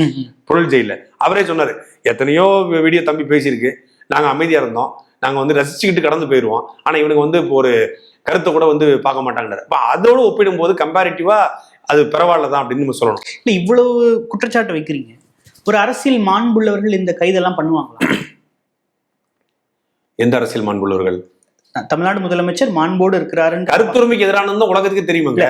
Speaker 1: பொருள் ஜெயில அவரே சொன்னாரு எத்தனையோ வீடியோ தம்பி பேசியிருக்கு. நாங்க அமைதியா இருந்தோம். நாங்க வந்து ரசிச்சுக்கிட்டு கடந்து போயிருவோம். ஆனா இவனுக்கு வந்து இப்போ ஒரு கருத்தை கூட வந்து பார்க்க மாட்டாங்கன்னாரு. அப்ப அதோட ஒப்பிடும்போது கம்பேரிட்டிவா அது பரவாயில்ல தான் அப்படின்னு நம்ம சொல்லணும்.
Speaker 2: இல்ல இவ்வளவு குற்றச்சாட்டு வைக்கிறீங்க. ஒரு அரசியல் மாண்புள்ளவர்கள் இந்த கைதெல்லாம் பண்ணுவாங்களா?
Speaker 1: எந்த அரசியல் மாண்புள்ளவர்கள்?
Speaker 2: தமிழ்நாடு முதலமைச்சர் மாண்போடு இருக்கிறாருன்னு
Speaker 1: கருத்துரிமைக்கு எதிரானது உலகத்துக்கு தெரியுமாங்க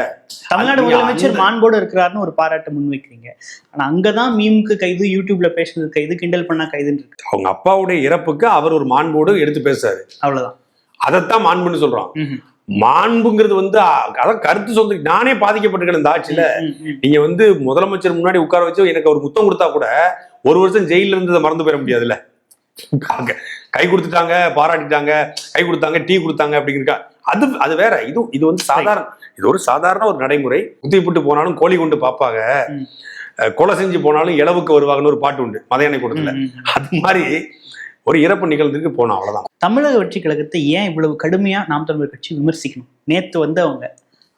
Speaker 2: தமிழ்நாடு முதலமைச்சர் மாண்போடு இருக்கிறாருன்னு ஒரு பாராட்டு முன்வைக்கிறீங்க. ஆனா அங்கதான் மீமுக்கு கைது யூடியூப்ல பேசுனது கைது கிண்டல் பண்ணா கைதுன்னு இருக்கு.
Speaker 1: அவங்க அப்பாவுடைய இறப்புக்கு அவர் ஒரு மாண்போடு எடுத்து பேசுறாரு.
Speaker 2: அவ்வளவுதான்.
Speaker 1: அதைத்தான் மாண்புன்னு சொல்றோம். மாண்புங்கிறது வந்து அதான் கருத்து சொந்த நானே பாதிக்கப்பட்டிருக்கேன் இந்த ஆட்சியில. நீங்க வந்து முதலமைச்சர் முன்னாடி உட்கார வச்சு எனக்கு ஒரு முத்தம் கொடுத்தா கூட ஒரு வருஷம் ஜெயில இருந்ததை மறந்து போயிட முடியாதுல்ல. கை கொடுத்துட்டாங்க பாராட்டிட்டாங்க கை கொடுத்தாங்க டீ கொடுத்தாங்க அப்படிங்கிறக்கா. அது அது வேற. இது இது வந்து சாதாரண இது ஒரு சாதாரண ஒரு நடைமுறை. குத்திப்புட்டு போனாலும் கோழி கொண்டு பாப்பாங்க கொலை செஞ்சு போனாலும் இளவுக்கு வருவாங்கன்னு ஒரு பாட்டு உண்டு மதையானை
Speaker 2: ம்.
Speaker 1: அது மாதிரி ஒரு இறப்பு நிகழ்ந்துக்கு போனோம் அவ்வளவுதான்.
Speaker 2: தமிழக வெற்றி கழகத்தை ஏன் இவ்வளவு கடுமையா நாம் தமிழர் கட்சி விமர்சிக்கணும்? நேத்து வந்து அவங்க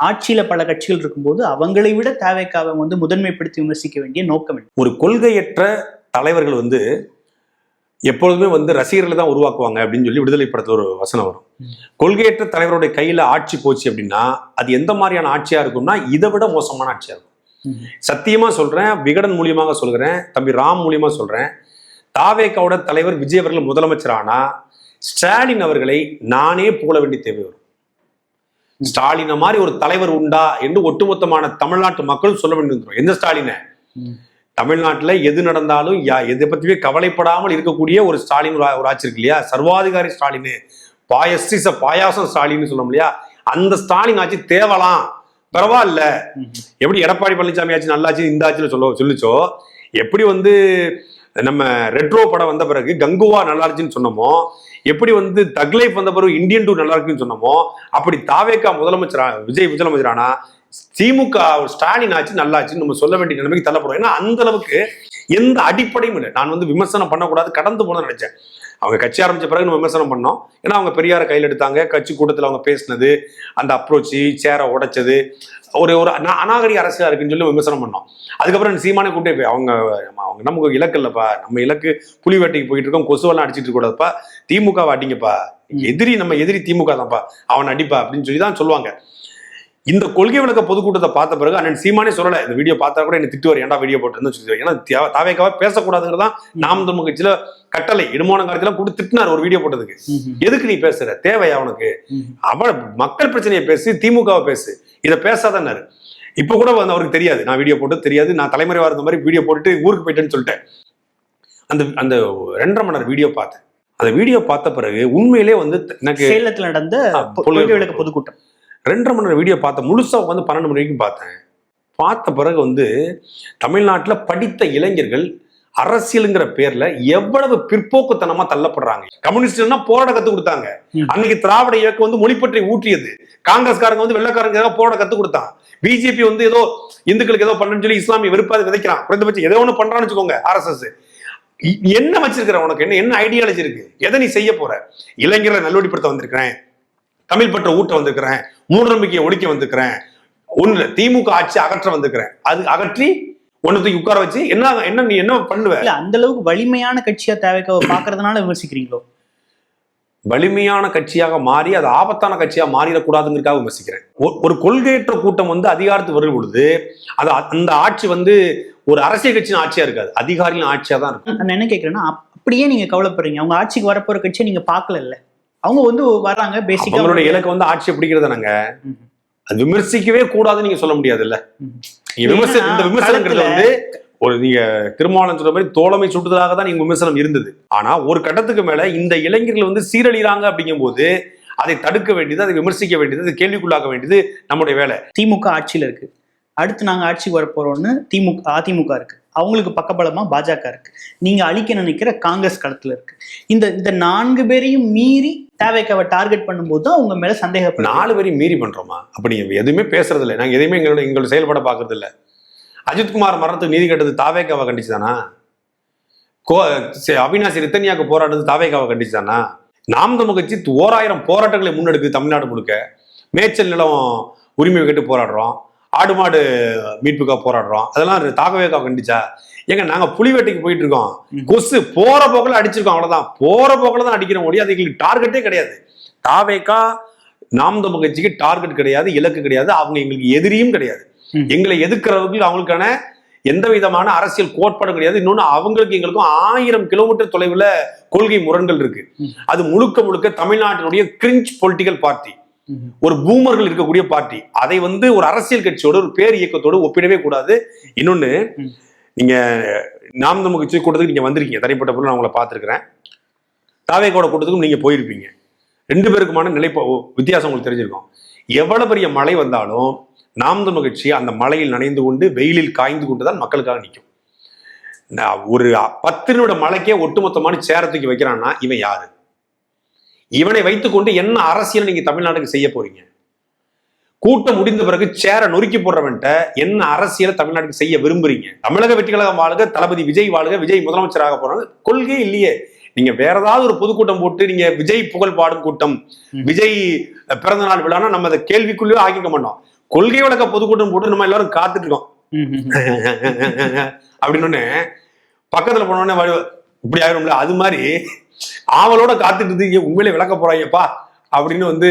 Speaker 2: ஆட்சியில பல கட்சிகள் இருக்கும்போது அவங்களை விட தேவைக்காக வந்து முதன்மைப்படுத்தி விமர்சிக்க வேண்டிய நோக்கம்
Speaker 1: ஒரு கொள்கையற்ற தலைவர்கள் வந்து எப்பொழுதுமே வந்து ரசிகர்களை தான் உருவாக்குவாங்க அப்படின்னு சொல்லி விடுதலை படத்தில் ஒரு வசனம் வரும். கொள்கையற்ற தலைவருடைய கையில ஆட்சி போச்சு அப்படின்னா அது எந்த மாதிரியான ஆட்சியா இருக்கும்னா இதை விட மோசமான ஆட்சியா இருக்கும். சத்தியமா சொல்றேன் விகடன் மூலியமாக சொல்கிறேன் தம்பி ராம் மூலியமா சொல்றேன். தாவேக்காவோட தலைவர் விஜய் அவர்கள் முதலமைச்சர் ஆனா ஸ்டாலின் அவர்களை நானே புகழ வேண்டிய தேவை வரும். ஸ்டாலினை மாதிரி ஒரு தலைவர் உண்டா என்று ஒட்டுமொத்தமான தமிழ்நாட்டு மக்கள் சொல்ல வேண்டியிருக்கிறோம். எந்த ஸ்டாலினை? தமிழ்நாட்டுல எது நடந்தாலும் யா எதை பற்றியுமே கவலைப்படாமல் இருக்கக்கூடிய ஒரு ஸ்டாலின் ஒரு ஆட்சி இருக்கு இல்லையா? சர்வாதிகாரி ஸ்டாலின் பாயசிச பாயாசம் ஸ்டாலின் சொல்ல இல்லையா? அந்த ஸ்டாலின் ஆட்சி தேவலாம். பரவாயில்ல. எப்படி எடப்பாடி பழனிசாமி ஆட்சி நல்லாச்சு இந்த ஆட்சின்னு சொல்ல சொல்லிச்சோ? எப்படி வந்து நம்ம ரெட்ரோ படம் வந்த பிறகு கங்குவா நல்லா இருந்துச்சுன்னு சொன்னோமோ? எப்படி வந்து தக்லைஃப் வந்த பிறகு இந்தியன் டூ நல்லா இருக்குன்னு சொன்னோமோ? அப்படி தாவேக்கா முதலமைச்சரா விஜய் முதலமைச்சரானா? திமுக ஒரு ஸ்டாலின் ஆச்சு நல்லாச்சுன்னு நம்ம சொல்ல வேண்டிய நிலைமைக்கு தள்ளப்படுவோம் ஏன்னா அந்த அளவுக்கு எந்த அடிப்படையும் இல்லை. நான் வந்து விமர்சனம் பண்ணக்கூடாது கடந்து போனது நினைச்சேன். அவங்க கட்சி ஆரம்பிச்ச பிறகு நம்ம விமர்சனம் பண்ணோம். ஏன்னா அவங்க பெரியார கையில் எடுத்தாங்க. கட்சி கூட்டத்தில் அவங்க பேசினது அந்த அப்ரோச்சு சேரை உடைச்சது. ஒரு ஒரு அநாகரிக அரசியலா இருக்குன்னு சொல்லி விமர்சனம் பண்ணோம். அதுக்கப்புறம் சீமானே கூட்டே போய் அவங்க அவங்க நமக்கு இலக்கு இல்லப்பா. நம்ம இலக்கு புலி வேட்டைக்கு போயிட்டு இருக்கோம். கொசுவெல்லாம் அடிச்சிட்டு கூடாதுப்பா திமுக அடிங்கப்பா. எதிரி நம்ம எதிரி திமுக தான்ப்பா அவன் அடிப்பா அப்படின்னு சொல்லி தான் சொல்லுவாங்க. இந்த கொள்கை விளக்க பொதுக்கூட்டத்தை பார்த்த பிறகு அண்ணன் சீமானே சொல்லல இந்த வீடியோ பார்த்தா கூட என்ன திட்டுவார் ஏன்டா வீடியோ போட்டுருந்து சொல்லி ஏன்னா தாவேக்காவா பேசக்கூடாதுங்கிறதான் நாம் தமிழ் கட்சியில கட்டளை இடுமான காலத்துல கூட திட்டினார் ஒரு வீடியோ போட்டதுக்கு. எதுக்கு நீ பேசுற? தேவையா அவனுக்கு
Speaker 2: ம்.
Speaker 1: அவன் மக்கள் பிரச்சனையை பேசு திமுகவை பேசு. இதை பேசாதன்னாரு. இப்ப கூட வந்து அவருக்கு தெரியாது. நான் வீடியோ போட்டு தெரியாது. நான் தலைமுறைவா இருந்த மாதிரி வீடியோ போட்டுட்டு ஊருக்கு போயிட்டேன்னு சொல்லிட்டேன். அந்த அந்த ரெண்டரை மணி நேரம் வீடியோ பார்த்தேன். அந்த வீடியோ பார்த்த பிறகு உண்மையிலே வந்து எனக்கு
Speaker 2: சேலத்துல நடந்த பொதுக்கூட்டம்.
Speaker 1: ரெண்டரை மணி நேரம் வீடியோ பார்த்தேன் முழுசா வந்து பன்னெண்டு மணி வரைக்கும் பார்த்தேன். பார்த்த பிறகு வந்து தமிழ்நாட்டுல படித்த இளைஞர்கள் அரசியலுங்கிற பேர்ல எவ்வளவு பிற்போக்குத்தனமா தள்ளப்படுறாங்க. கம்யூனிஸ்ட்னா போராட கத்து கொடுத்தாங்க. அன்னைக்கு திராவிட இயக்கம் வந்து மொழிப்பற்றி ஊற்றியது. காங்கிரஸ்காரங்க வந்து வெள்ளக்காரங்க ஏதோ போராட கத்து கொடுத்தான். பிஜேபி வந்து ஏதோ இந்துக்களுக்கு ஏதோ பண்ணுன்னு சொல்லி இஸ்லாமிய வெறுப்பாது விதைக்கிறான். குறைந்தபட்சம் ஏதோ ஒண்ணு பண்றான்னு வச்சுக்கோங்க ஆர்எஸ்எஸ். என்ன வச்சிருக்கிற உனக்கு? என்ன என்ன ஐடியாலஜி இருக்கு? எதை நீ செய்ய போற? இளைஞர்களை நல்லொடிப்படுத்த வந்திருக்கிறேன். தமிழ் பற்ற ஊட்ட வந்திருக்கிறேன். மூட நம்பிக்கையை ஒழிக்க வந்திருக்கிறேன். ஒண்ணுல திமுக ஆட்சி அகற்ற வந்திருக்கிறேன். அது அகற்றி ஒன்னு தூக்கி உட்கார வச்சு என்ன என்ன நீ என்ன பண்ணுவ?
Speaker 2: இல்ல அந்த அளவுக்கு வலிமையான கட்சியா தேவைக்காவை பாக்குறதுனால விமர்சிக்கிறீங்களோ?
Speaker 1: வலிமையான கட்சியாக மாறி அது ஆபத்தான கட்சியா மாறிடக்கூடாதுங்கிறதுக்காக விமர்சிக்கிறேன். ஒரு- கொள்கையற்ற கூட்டம் வந்து அதிகாரத்துக்கு வரும் பொழுது அது அந்த ஆட்சி வந்து ஒரு அரசியல் கட்சியின் ஆட்சியா இருக்காது. அதிகாரிகளின் ஆட்சியா தான் இருக்கும்.
Speaker 2: நான் என்ன கேக்குறேன்னா அப்- அப்படியே நீங்க கவலைப்படுறீங்க. அவங்க ஆட்சிக்கு வரப்போற கட்சியை நீங்க பாக்கல இல்ல? அவங்க வந்து வர்றாங்க பேசிக்கா
Speaker 1: அவங்களுடைய இலக்கு வந்து ஆட்சியை பிடிக்கிறது நாங்க? அது விமர்சிக்கவே கூடாதுன்னு நீங்க சொல்ல முடியாதுல்ல? விமர்சனம் இந்த விமர்சனங்கிறது வந்து ஒரு நீங்க திருமாவளவன் சொல்ற மாதிரி தோழமை சுட்டுறதாக தான் நீங்க விமர்சனம் இருந்தது. ஆனா ஒரு கட்டத்துக்கு மேல இந்த இளைஞர்கள் வந்து சீரழிறாங்க அப்படிங்கும்போது அதை தடுக்க வேண்டியது அதை விமர்சிக்க வேண்டியது அதை கேள்விக்குள்ளாக்க வேண்டியது நம்முடைய வேலை.
Speaker 2: திமுக ஆட்சியில இருக்கு. அடுத்து நாங்க ஆட்சிக்கு வர போறோம்னு திமுக அதிமுக இருக்கு. அவங்களுக்கு பக்கபலமா பாஜக இருக்கு. நீங்க அழிக்க நினைக்கிற காங்கிரஸ் களத்துல இருக்கு. இந்த இந்த நான்கு பேரையும் மீறி தேவைக்காவை டார்கெட் பண்ணும்போது அவங்க மேல சந்தேகம்
Speaker 1: நாலு பேரையும் மீறி பண்றோமா? அப்படி எதுவுமே பேசுறது இல்லை நாங்க எதையுமே எங்களோட எங்களோட செயல்பட பாக்குறது இல்ல அஜித்குமார் மரணத்துக்கு நீதி கட்டது தாவேக்காவை கண்டிச்சுதானா? கோ அவினாசி ரித்தனியாக்கு போராடுறது தாவேக்காவை கண்டிச்சுதானா? நாம் தமிழ் கட்சி ஓராயிரம் போராட்டங்களை முன்னெடுக்குது தமிழ்நாடு முழுக்க. மேய்ச்சல் நிலம் உரிமை கேட்டு போராடுறோம். ஆடு மாடு மீட்புக்காக போராடுறோம் அதெல்லாம் தாகவேக்காவை கண்டிச்சா ஏங்க நாங்க புலி வேட்டைக்கு போயிட்டு இருக்கோம். கொசு போற போக்கில் அடிச்சிருக்கோம் அவ்வளவுதான் போற போக்கில் தான் அடிக்கிற முடியாது எங்களுக்கு டார்கெட்டே கிடையாது தாவேக்கா நாம் தமிழ் கட்சிக்கு டார்கெட் கிடையாது இலக்கு கிடையாது அவங்க எங்களுக்கு எதிரியும் கிடையாது. எங்களை எதிர்க்கிறவர்கள் அவங்களுக்கான எந்த விதமான அரசியல் கோட்பாடும் கிடையாது இன்னொன்னு அவங்களுக்கு எங்களுக்கும் ஆயிரம் கிலோமீட்டர் தொலைவுல கொள்கை முரண்கள் இருக்கு. அது முழுக்க முழுக்க தமிழ்நாட்டினுடைய கிரிஞ்ச் பொலிட்டிக்கல் பார்ட்டி. ஒரு பூமர்கள் இருக்கக்கூடிய பார்ட்டி. அதை வந்து ஒரு அரசியல் கட்சியோட ஒரு பேர் இயக்கத்தோடு ஒப்பிடவே கூடாது. இன்னொன்னு. நீங்க நாம் தமிழ் கட்சி கூட்டத்துக்கு நீங்க வந்திருக்கீங்க. தனிப்பட்ட பொருள் நான் உங்களை பார்த்துருக்கிறேன். தாவேக்கோட கூட்டத்துக்கும் நீங்க போயிருப்பீங்க. ரெண்டு பேருக்குமான நிலை வித்தியாசம் உங்களுக்கு தெரிஞ்சிருக்கும். எவ்வளவு பெரிய மழை வந்தாலும் நாம் தமிழ் கட்சி அந்த மழையில் நனைந்து கொண்டு வெயிலில் காய்ந்து கொண்டு தான் மக்களுக்காக நிற்கும். ஒரு பத்து நிமிட மழைக்கே ஒட்டுமொத்தமான சேர தூக்கி வைக்கிறான்னா இவன் யாரு? இவனை வைத்துக்கொண்டு என்ன அரசியல் நீங்க தமிழ்நாட்டுக்கு செய்ய போறீங்க? கூட்டம் முடிந்த பிறகு சேர நொறுக்கி போடுறவன்ட்ட என்ன அரசியலை தமிழ்நாட்டுக்கு செய்ய விரும்புறீங்க? தமிழக வெற்றி கழகம் வாழ்க தளபதி விஜய் வாழ்க விஜய் முதலமைச்சராக போறாங்க கொள்கையே இல்லையே. நீங்க வேற ஏதாவது ஒரு பொதுக்கூட்டம் போட்டு நீங்க விஜய் புகழ் பாடும் கூட்டம். விஜய் பிறந்த நாள் விழானா நம்ம அதை கேள்விக்குள்ளேயே ஆக்கிக்க மாட்டோம். கொள்கை விளக்க பொதுக்கூட்டம் போட்டு நம்ம எல்லாரும் காத்துட்டு இருக்கோம். அப்படின்னு பக்கத்துல போனோடனே இப்படி ஆயிரும்ல அது மாதிரி ஆவலோட காத்துட்டு இருந்து, உண்மையிலே விளக்க போறாங்கப்பா அப்படின்னு வந்து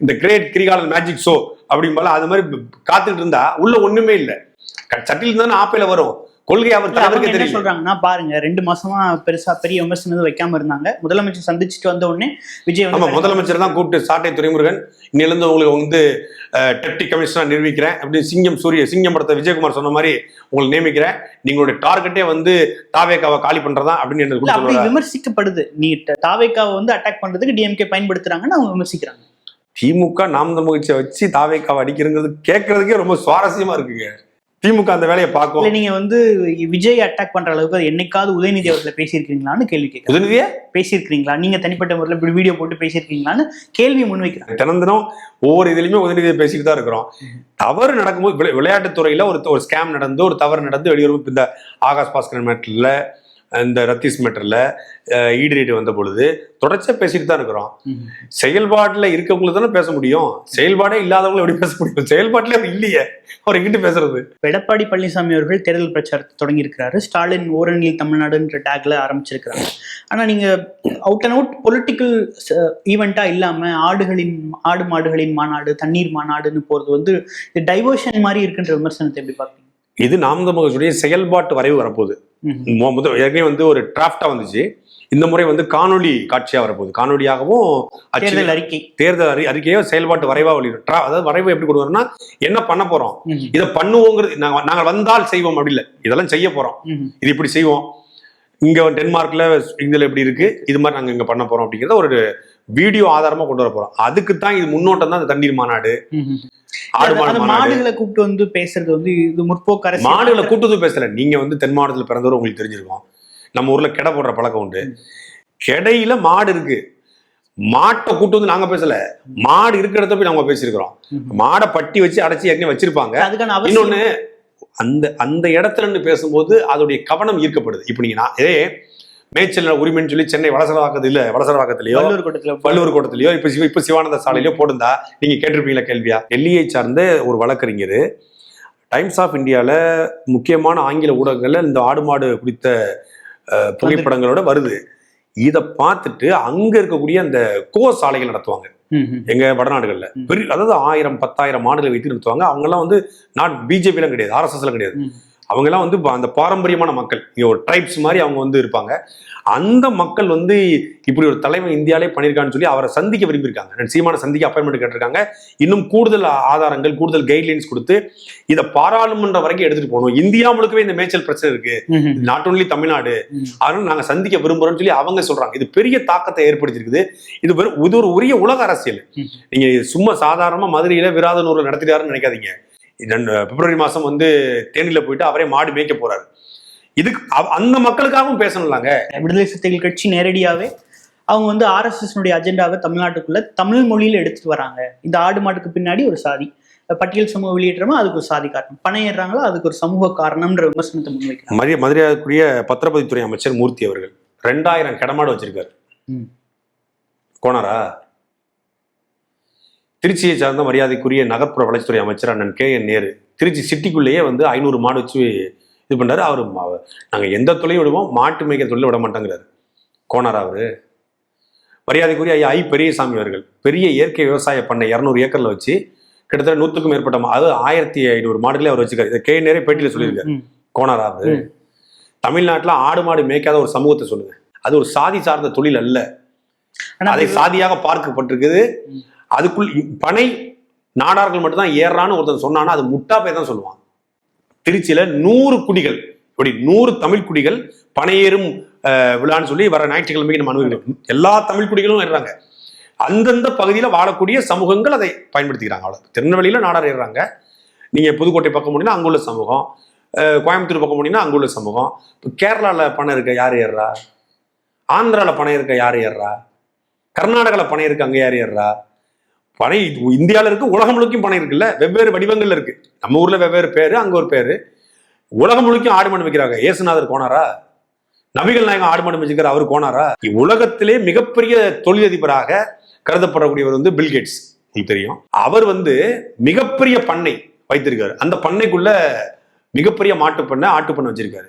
Speaker 1: இந்த கிரேட் கிரிகாலன் மேஜிக் ஷோ அப்படிம்போல அது மாதிரி காத்துட்டு இருந்தா உள்ள ஒண்ணுமே இல்ல. சட்டில் தானே ஆப்பையில வரும். கொள்கை அவர் தலைவருக்கே
Speaker 2: என்ன சொல்றாங்கன்னா பாருங்க ரெண்டு மாசமா பெருசா பெரிய விமர்சனம் எதுவும் வைக்காம இருந்தாங்க. முதலமைச்சர் சந்திச்சுட்டு வந்த உடனே விஜய் வந்து
Speaker 1: முதலமைச்சர் தான் கூப்பிட்டு சாட்டை துரைமுருகன் இன்னிலிருந்து உங்களுக்கு வந்து டெப்டி கமிஷனர் நிரூபிக்கிறேன் அப்படி சிங்கம் சூரிய சிங்கம் படத்தை விஜயகுமார் சொன்ன மாதிரி உங்களை நியமிக்கிறேன். நீங்களுடைய டார்கெட்டே வந்து தாவேக்காவை காலி பண்றதா அப்படின்னு எனக்கு
Speaker 2: விமர்சிக்கப்படுது. நீ தாவேக்காவை வந்து அட்டாக் பண்றதுக்கு டிஎம்கே பயன்படுத்துறாங்கன்னு அவங்க விமர்சிக்கிறாங்க.
Speaker 1: திமுக நாம் தமிழ் கட்சியை வச்சு தாவேக்காவை அடிக்கிறங்கிறது கேட்கறதுக்கே ரொம்ப சுவாரஸ்யமா இருக்குங்க. திமுக அந்த வேலையை பார்க்கும்.
Speaker 2: நீங்க வந்து விஜய் அட்டாக் பண்ற அளவுக்கு அது என்னைக்காவது உதயநிதி அவர்களை பேசியிருக்கீங்களான்னு கேள்வி கேட்கறேன்.
Speaker 1: உதயநிதியே?
Speaker 2: பேசியிருக்கீங்களா? நீங்க தனிப்பட்ட முறையில் இப்படி வீடியோ போட்டு பேசியிருக்கீங்களான்னு கேள்வி முன்வைக்கிறாங்க
Speaker 1: தினம் தினம் ஒவ்வொரு இதுலயுமே உதயநிதியை பேசிட்டு தான் இருக்கிறோம். தவறு நடக்கும்போது விளை- விளையாட்டுத் துறையில ஒரு ஒரு ஸ்கேம் நடந்து ஒரு தவறு நடந்து வெளியுறவு இந்த ஆகாஷ் பாஸ்கர் மேட்டர்ல இந்த ரத்தீஸ் மேட்டர்ல ஈடு ரேட்டு வந்த பொழுது தொடர்ச்சியா பேசிட்டு தான் இருக்கிறோம். செயல்பாட்டுல இருக்கவங்களுக்கு தானே பேச முடியும். செயல்பாடே இல்லாதவங்களை எப்படி பேச முடியும்? செயல்பாட்டுல அவர் இல்லையே. அவர் எங்கிட்டு பேசுறது?
Speaker 2: எடப்பாடி பழனிசாமி அவர்கள் தேர்தல் பிரச்சாரத்தை தொடங்கி இருக்கிறாரு ஸ்டாலின் ஓரணியில் தமிழ்நாடுன்ற டேக்ல ஆரம்பிச்சிருக்கிறாங்க ஆனா நீங்க அவுட் அண்ட் அவுட் பொலிட்டிக்கல் ஈவெண்டா இல்லாம ஆடுகளின் ஆடு மாடுகளின் மாநாடு தண்ணீர் மாநாடுன்னு போறது வந்து டைவர்ஷன் மாதிரி இருக்குன்ற விமர்சனத்தை எப்படி பார்ப்பீங்க?
Speaker 1: இது நாம் தமிழர்களுடைய செயல்பாட்டு வரைவு வரப்போகுது. முதல் ஏற்கனவே வந்து ஒரு டிராஃப்டா வந்துச்சு. இந்த முறை வந்து காணொளி காட்சியா வரப்போகுது. காணொலியாகவும்
Speaker 2: தேர்தல் அறிக்கை.
Speaker 1: தேர்தல் அறி அறிக்கையோ செயல்பாட்டு வரைவா Tra- அதாவது வரைவு எப்படி கொடுக்குறோம்னா என்ன பண்ண போறோம். இதை பண்ணுவோங்கிறது நாங்க நாங்கள் வந்தால் செய்வோம் அப்படி இல்லை. இதெல்லாம் செய்ய போறோம். இது இப்படி செய்வோம். இங்க டென்மார்க்ல இதுல எப்படி இருக்கு. இது மாதிரி நாங்க இங்க பண்ண போறோம் அப்படிங்கறத ஒரு வீடியோ ஆதாரமா கொண்டு வர போறோம். அதுக்கு தான் இது முன்னோட்டம் தான் இந்த தண்ணீர் மாநாடு.
Speaker 2: மாடுகளை கூப்பிட்டு வந்து பேசுறது வந்து இது முற்போக்கு அரசியல்.
Speaker 1: மாடுகளை கூட்டுறது பேசல. நீங்க வந்து தென் மாவட்டத்தில் பிறந்தவரை உங்களுக்கு தெரிஞ்சிருக்கும். நம்ம ஊர்ல கெடை போடுற பழக்கம் உண்டு. கெடையில மாடு இருக்கு. மாட்டை கூட்டு வந்து நாங்க பேசல. மாடு இருக்கிற இடத்த போய் நாங்க பேசியிருக்கிறோம். மாடை பட்டி வச்சு அடைச்சி ஏற்கனவே வச்சிருப்பாங்க. இன்னொன்னு அந்த அந்த இடத்துல இருந்து பேசும்போது அதோடைய கவனம் ஈர்க்கப்படுது. இப்போ நீங்க நான் இதே மேய்ச்சல் உரிமைன்னு சொல்லி சென்னை வளசரவாக்கத்து இல்ல வளசரவாக்கத்திலயோ
Speaker 2: வள்ளூர் கூட்டத்துல
Speaker 1: வள்ளுவர் கோட்டத்திலயோ இப்ப இப்ப சிவானந்த சாலையிலயோ போட்டிருந்தா நீங்க கேட்டிருப்பீங்களா கேள்வியா? டெல்லியை சார்ந்த ஒரு வழக்கறிஞர் டைம்ஸ் ஆஃப் இந்தியால முக்கியமான ஆங்கில ஊடகங்கள்ல இந்த ஆடு மாடு குறித்த புகைப்படங்களோட வருது. இத பார்த்துட்டு அங்க இருக்கக்கூடிய அந்த கோ சாலைகள் நடத்துவாங்க. எங்க வடநாடுகள்ல. பெரிய அதாவது ஆயிரம் பத்தாயிரம் மாடுகளை வைத்து நடத்துவாங்க. அவங்க எல்லாம் வந்து நாட் பிஜேபி எல்லாம் கிடையாது ஆர்எஸ்எஸ் எல்லாம் கிடையாது.
Speaker 2: ம்.
Speaker 1: அவங்க எல்லாம் வந்து அந்த பாரம்பரியமான மக்கள். ஒரு ட்ரைப்ஸ் மாதிரி அவங்க வந்து இருப்பாங்க. அந்த மக்கள் வந்து இப்படி ஒரு தலைமை இந்தியாலே பண்ணியிருக்கான்னு சொல்லி அவரை சந்திக்க விரும்பியிருக்காங்க. சீமான சந்திக்க அப்பாயின்மெண்ட் கேட்டிருக்காங்க. இன்னும் கூடுதல் ஆதாரங்கள் கூடுதல் கைட்லைன்ஸ் கொடுத்து இதை பாராளுமன்றம் வரைக்கும் எடுத்துட்டு போகணும். இந்தியா முழுக்கவே இந்த மேய்ச்சல் பிரச்சனை இருக்கு. Not only Tamil Nadu. அதனால நாங்க சந்திக்க விரும்புறோம்னு சொல்லி அவங்க சொல்றாங்க. இது பெரிய தாக்கத்தை ஏற்படுத்தியிருக்குது. இது வெறும் இது ஒரு உரிய உலக அரசியல். நீங்க சும்மா சாதாரணமா மதுரையில விராதனூர்ல நடத்திட்டாருன்னு நினைக்காதீங்க. பிப்ரவரி மாசம் வந்து தேனியில போயிட்டு அவரே மாடு மேய்க்க போறாரு. இதுக்கு அந்த மக்களுக்காகவும் பேசணும்லாங்க.
Speaker 2: விடுதலை சிறுத்தைகள் கட்சி நேரடியாவே அவங்க வந்து ஆர்எஸ்எஸ் அஜெண்டாவை தமிழ்நாட்டுக்குள்ள தமிழ் மொழியில எடுத்துட்டு வராங்க. இந்த ஆடு மாட்டுக்கு பின்னாடி ஒரு சாதி. பட்டியல் சமூக வெளியேற்றமா அதுக்கு ஒரு சாதி காரணம். பணம் அதுக்கு ஒரு சமூக காரணம்ன்ற விமர்சனத்தை முன்வைக்கிறாங்க.
Speaker 1: மரியா மதுரையாக்குரிய பத்திரப்பதித்துறை அமைச்சர் மூர்த்தி அவர்கள் ரெண்டாயிரம் கிடமாடு வச்சிருக்காரு.
Speaker 2: ம்.
Speaker 1: திருச்சியை சார்ந்த மரியாதைக்குரிய நகர்ப்புற வளர்ச்சித்துறை அமைச்சர் அண்ணன் கே என் நேரு திருச்சி சிட்டிக்குள்ளேயே வந்து ஐநூறு மாடு வச்சு இது பண்றாரு. அவர் நாங்க எந்த தொழிலும் விடுவோம். மாட்டு மேய்க்கிற தொழில விட மாட்டேங்கிறாரு. கோனாரா அவரு. மரியாதைக்குரிய ஐயா ஐ. பெரியசாமி அவர்கள் பெரிய இயற்கை விவசாய பண்ணை இரநூறு ஏக்கர்ல வச்சு கிட்டத்தட்ட நூற்றுக்கும் மேற்பட்ட மா- அது ஆயிரத்தி ஐநூறு மாடுகளே அவர் வச்சிருக்காரு இதை கே நேரே பேட்டியில சொல்லியிருக்காரு. கோனாரா அவரு. தமிழ்நாட்டுல ஆடு மாடு மேய்க்காத ஒரு சமூகத்தை சொல்லுங்க. அது ஒரு சாதி சார்ந்த தொழில் அல்ல. அதை சாதியாக பார்க்கப்பட்டிருக்குது. அதுக்குள் பனை நாடார்கள் மட்டும்தான் ஏறான்னு ஒருத்தன் சொன்னான்னா அது முட்டா போய் தான் சொல்லுவான். திருச்சியில நூறு குடிகள் இப்படி நூறு தமிழ் குடிகள் பனையேறும் விழான்னு சொல்லி வர ஞாயிற்றுக்கிழமைக்கு நம்ம அனுபவிக்கிறோம். எல்லா தமிழ் குடிகளும் ஏறுறாங்க. அந்தந்த பகுதியில் வாழக்கூடிய சமூகங்கள் அதை பயன்படுத்திக்கிறாங்க. அவ்வளோ திருநெல்வேலியில் நாடார் ஏறுறாங்க. நீங்கள் புதுக்கோட்டை பக்கம் போனீங்கன்னா அங்குள்ள சமூகம் கோயம்புத்தூர் பக்கம் போனீங்கன்னா அங்குள்ள சமூகம். இப்போ கேரளாவில் பணம் இருக்க யார் ஏறுறா? ஆந்திராவில் பணம் இருக்க யார் ஏறுறா? கர்நாடகாவில் பணம் இருக்க அங்கே யார் ஏறுறா? பனை இந்தியாவில் இருக்கு உலகம் முழுக்கும் பனை இருக்குல்ல? வெவ்வேறு வடிவங்கள்ல இருக்கு. நம்ம ஊர்ல வெவ்வேறு பேரு அங்க ஒரு பேரு. உலகம் முழுக்கும் ஆடு மாடு வைக்கிறாங்க ஏசுநாதர் கோனாரா? நபிகள் நாயகம் ஆடு மாடு வச்சுக்கிற அவர் கோனாரா? உலகத்திலே மிகப்பெரிய தொழிலதிபராக கருதப்படக்கூடியவர் வந்து பில்கேட்ஸ் உங்களுக்கு தெரியும். அவர் வந்து மிகப்பெரிய பண்ணை வைத்திருக்காரு. அந்த பண்ணைக்குள்ள மிகப்பெரிய மாட்டு பண்ணை ஆட்டு பண்ணை வச்சிருக்காரு.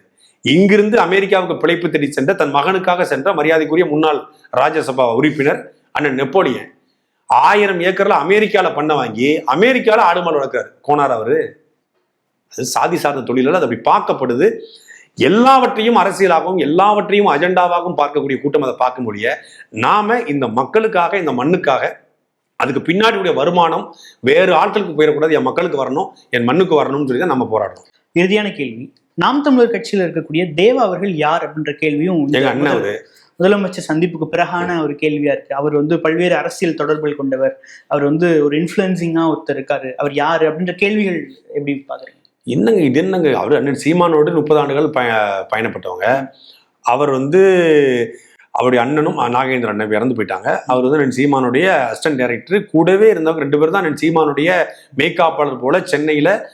Speaker 1: இங்கிருந்து அமெரிக்காவுக்கு பிழைப்பு தேடி சென்ற தன் மகனுக்காக சென்ற மரியாதைக்குரிய முன்னாள் ராஜ்யசபா உறுப்பினர் அண்ணன் நெப்போலியன். ஆயிரம் ஏக்கர்ல அமெரிக்கால பண்ண வாங்கி அமெரிக்கால ஆடு மாடு வளர்க்குறாரு. கோனார் அவரு. அது சாதி சார்ந்த தொழிலால் அது அப்படி பார்க்கப்படுது. எல்லாவற்றையும் அரசியலாகவும் எல்லாவற்றையும் அஜெண்டாவாகவும் பார்க்கக்கூடிய கூட்டம் அதை பார்க்க முடிய நாம இந்த மக்களுக்காக இந்த மண்ணுக்காக அதுக்கு பின்னாடி உடைய வருமானம் வேறு ஆட்களுக்கு போயிடக்கூடாது என் மக்களுக்கு வரணும் என் மண்ணுக்கு வரணும்னு சொல்லி தான் நம்ம போராடுறோம்.
Speaker 2: இறுதியான கேள்வி. நாம் தமிழர் கட்சியில இருக்கக்கூடிய தேவா அவர்கள் யார் அப்படின்ற கேள்வியும்
Speaker 1: எங்க அண்ணன் அவரு.
Speaker 2: முதலமைச்சர் சந்திப்புக்கு பிறகான ஒரு கேள்வியா இருக்கு. அவர் வந்து பல்வேறு அரசியல் தொடர்புகள் கொண்டவர். அவர் வந்து ஒரு இன்ஃபுளுன்சிங்கா ஒருத்தர் இருக்காரு. அவர் யாரு அப்படின்ற கேள்விகள் எப்படி பாக்குறீங்க?
Speaker 1: என்னங்க இது என்னங்க? அவர் அண்ணன் சீமானோடு முப்பது ஆண்டுகள் பய பயணப்பட்டவங்க. அவர் வந்து அவருடைய அண்ணனும் நாகேந்திர அண்ணன் இறந்து போயிட்டாங்க. அவர் வந்து அண்ணன் சீமானுடைய அசிஸ்டன்ட் டைரக்டர் கூடவே இருந்தவங்க ரெண்டு பேரும் தான் அண்ணன் சீமானுடைய மேய்காப்பாளர் போல சென்னையில.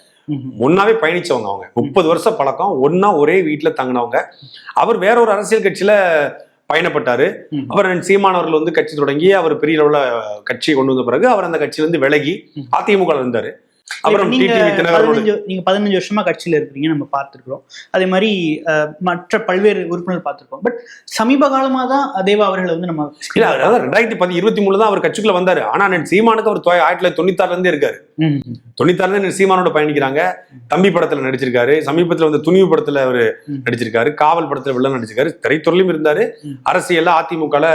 Speaker 1: ஒன்னாவே பயணிச்சவங்க அவங்க. முப்பது வருஷ பழக்கம். ஒன்னா ஒரே வீட்டுல தங்கினவங்க. அவர் வேற ஒரு அரசியல் கட்சியில பயணப்பட்டாரு. அவர் அண்ணன் சீமான் அவர்கள் வந்து கட்சி தொடங்கி அவர் பெரிய அளவுல கட்சியை கொண்டு வந்த பிறகு அவர் அந்த கட்சியிலிருந்து விலகி. அதிமுக இருந்தாரு அப்புறம்
Speaker 2: நீங்க பதினஞ்சு நீங்க பதினஞ்சு வருஷமா கட்சியில இருக்கிறீங்க நம்ம பார்த்திருக்கிறோம். அதே மாதிரி மற்ற பல்வேறு உறுப்பினர் பார்த்திருக்கோம் பட் சமீப காலமா தான் தேவா அவர்களை வந்து நம்ம
Speaker 1: ரெண்டாயிரத்தி பதி இருபத்தி மூணுல தான் அவர் கட்சிக்குள்ள வந்தாரு. ஆனா அண்ணன் சீமானுக்கு அவர் ஆயிரத்தி தொள்ளாயிரத்தி தொண்ணூத்தாறுல இருந்தே இருக்காரு. தொண்ணூத்தாறுல இருந்து சீமானோட பயணிக்கிறாங்க. தம்பி படத்துல நடிச்சிருக்காரு. சமீபத்துல வந்து துணிவு படத்துல அவர். நடிச்சிருக்காரு. காவல் படத்துல வில்லன் நடிச்சிருக்காரு. திரைத்துறையிலும் இருந்தாரு. அரசியல்ல அதிமுகல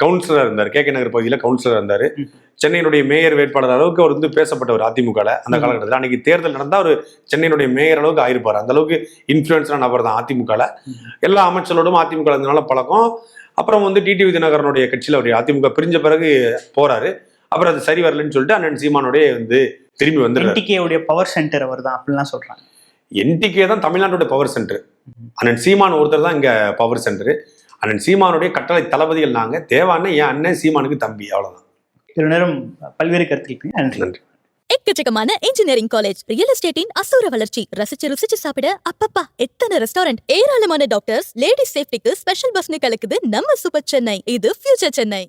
Speaker 1: கவுன்சிலர் இருந்தார். கே கே நகர் பகுதியில கவுன்சிலர் இருந்தாரு. சென்னையினுடைய மேயர் வேட்பாளர் அளவுக்கு அவர் வந்து பேசப்பட்டவர் அதிமுகல அந்த. காலகட்டத்தில். அன்னைக்கு தேர்தல் நடந்தா அவர் சென்னையினுடைய மேயர் அளவுக்கு ஆயிருப்பாரு. அந்த அளவுக்கு இன்ஃபுளுன்ஸான நபர் தான் அதிமுகல.
Speaker 2: ம்.
Speaker 1: எல்லா அமைச்சரோடும் அதிமுக இருந்தனால பழக்கம். அப்புறம் வந்து டிடிவி தினகரனுடைய கட்சியில அவர் அதிமுக பிரிஞ்ச பிறகு போறாரு. அப்புறம் அது சரி வரலன்னு சொல்லிட்டு அண்ணன் சீமானோடைய வந்து திரும்பி
Speaker 2: NTK உடைய பவர் சென்டர் அவர் தான் அப்படிலாம் சொல்றாங்க.
Speaker 1: என்டிகே தான் தமிழ்நாட்டோட பவர் சென்டர் அண்ணன் சீமான் ஒருத்தர் தான் இங்க பவர் சென்டர் அண்ணன் சீமானுடைய கட்டளை தளபதிகள் நாங்க. தேவான்னு என் அண்ணன் சீமானுக்கு தம்பி அவ்வளவுதான்.
Speaker 2: இவ்வளவு நேரம் பல்வேறு கருத்துக்கள் நன்றி.
Speaker 1: நன்றி.
Speaker 3: எக்கச்சக்கமான இன்ஜினியரிங் காலேஜ் ரியல் எஸ்டேட்டின் அசூர வளர்ச்சி. ரசிச்சு ருசிச்சு சாப்பிட அப்பப்பா எத்தனை ரெஸ்டாரண்ட் ஏராளமான டாக்டர்ஸ் லேடிஸ் சேஃப்டிக்கு ஸ்பெஷல் பஸ்னு கலக்குது நம்ம சூப்பர் சென்னை. இது ஃபியூச்சர் சென்னை.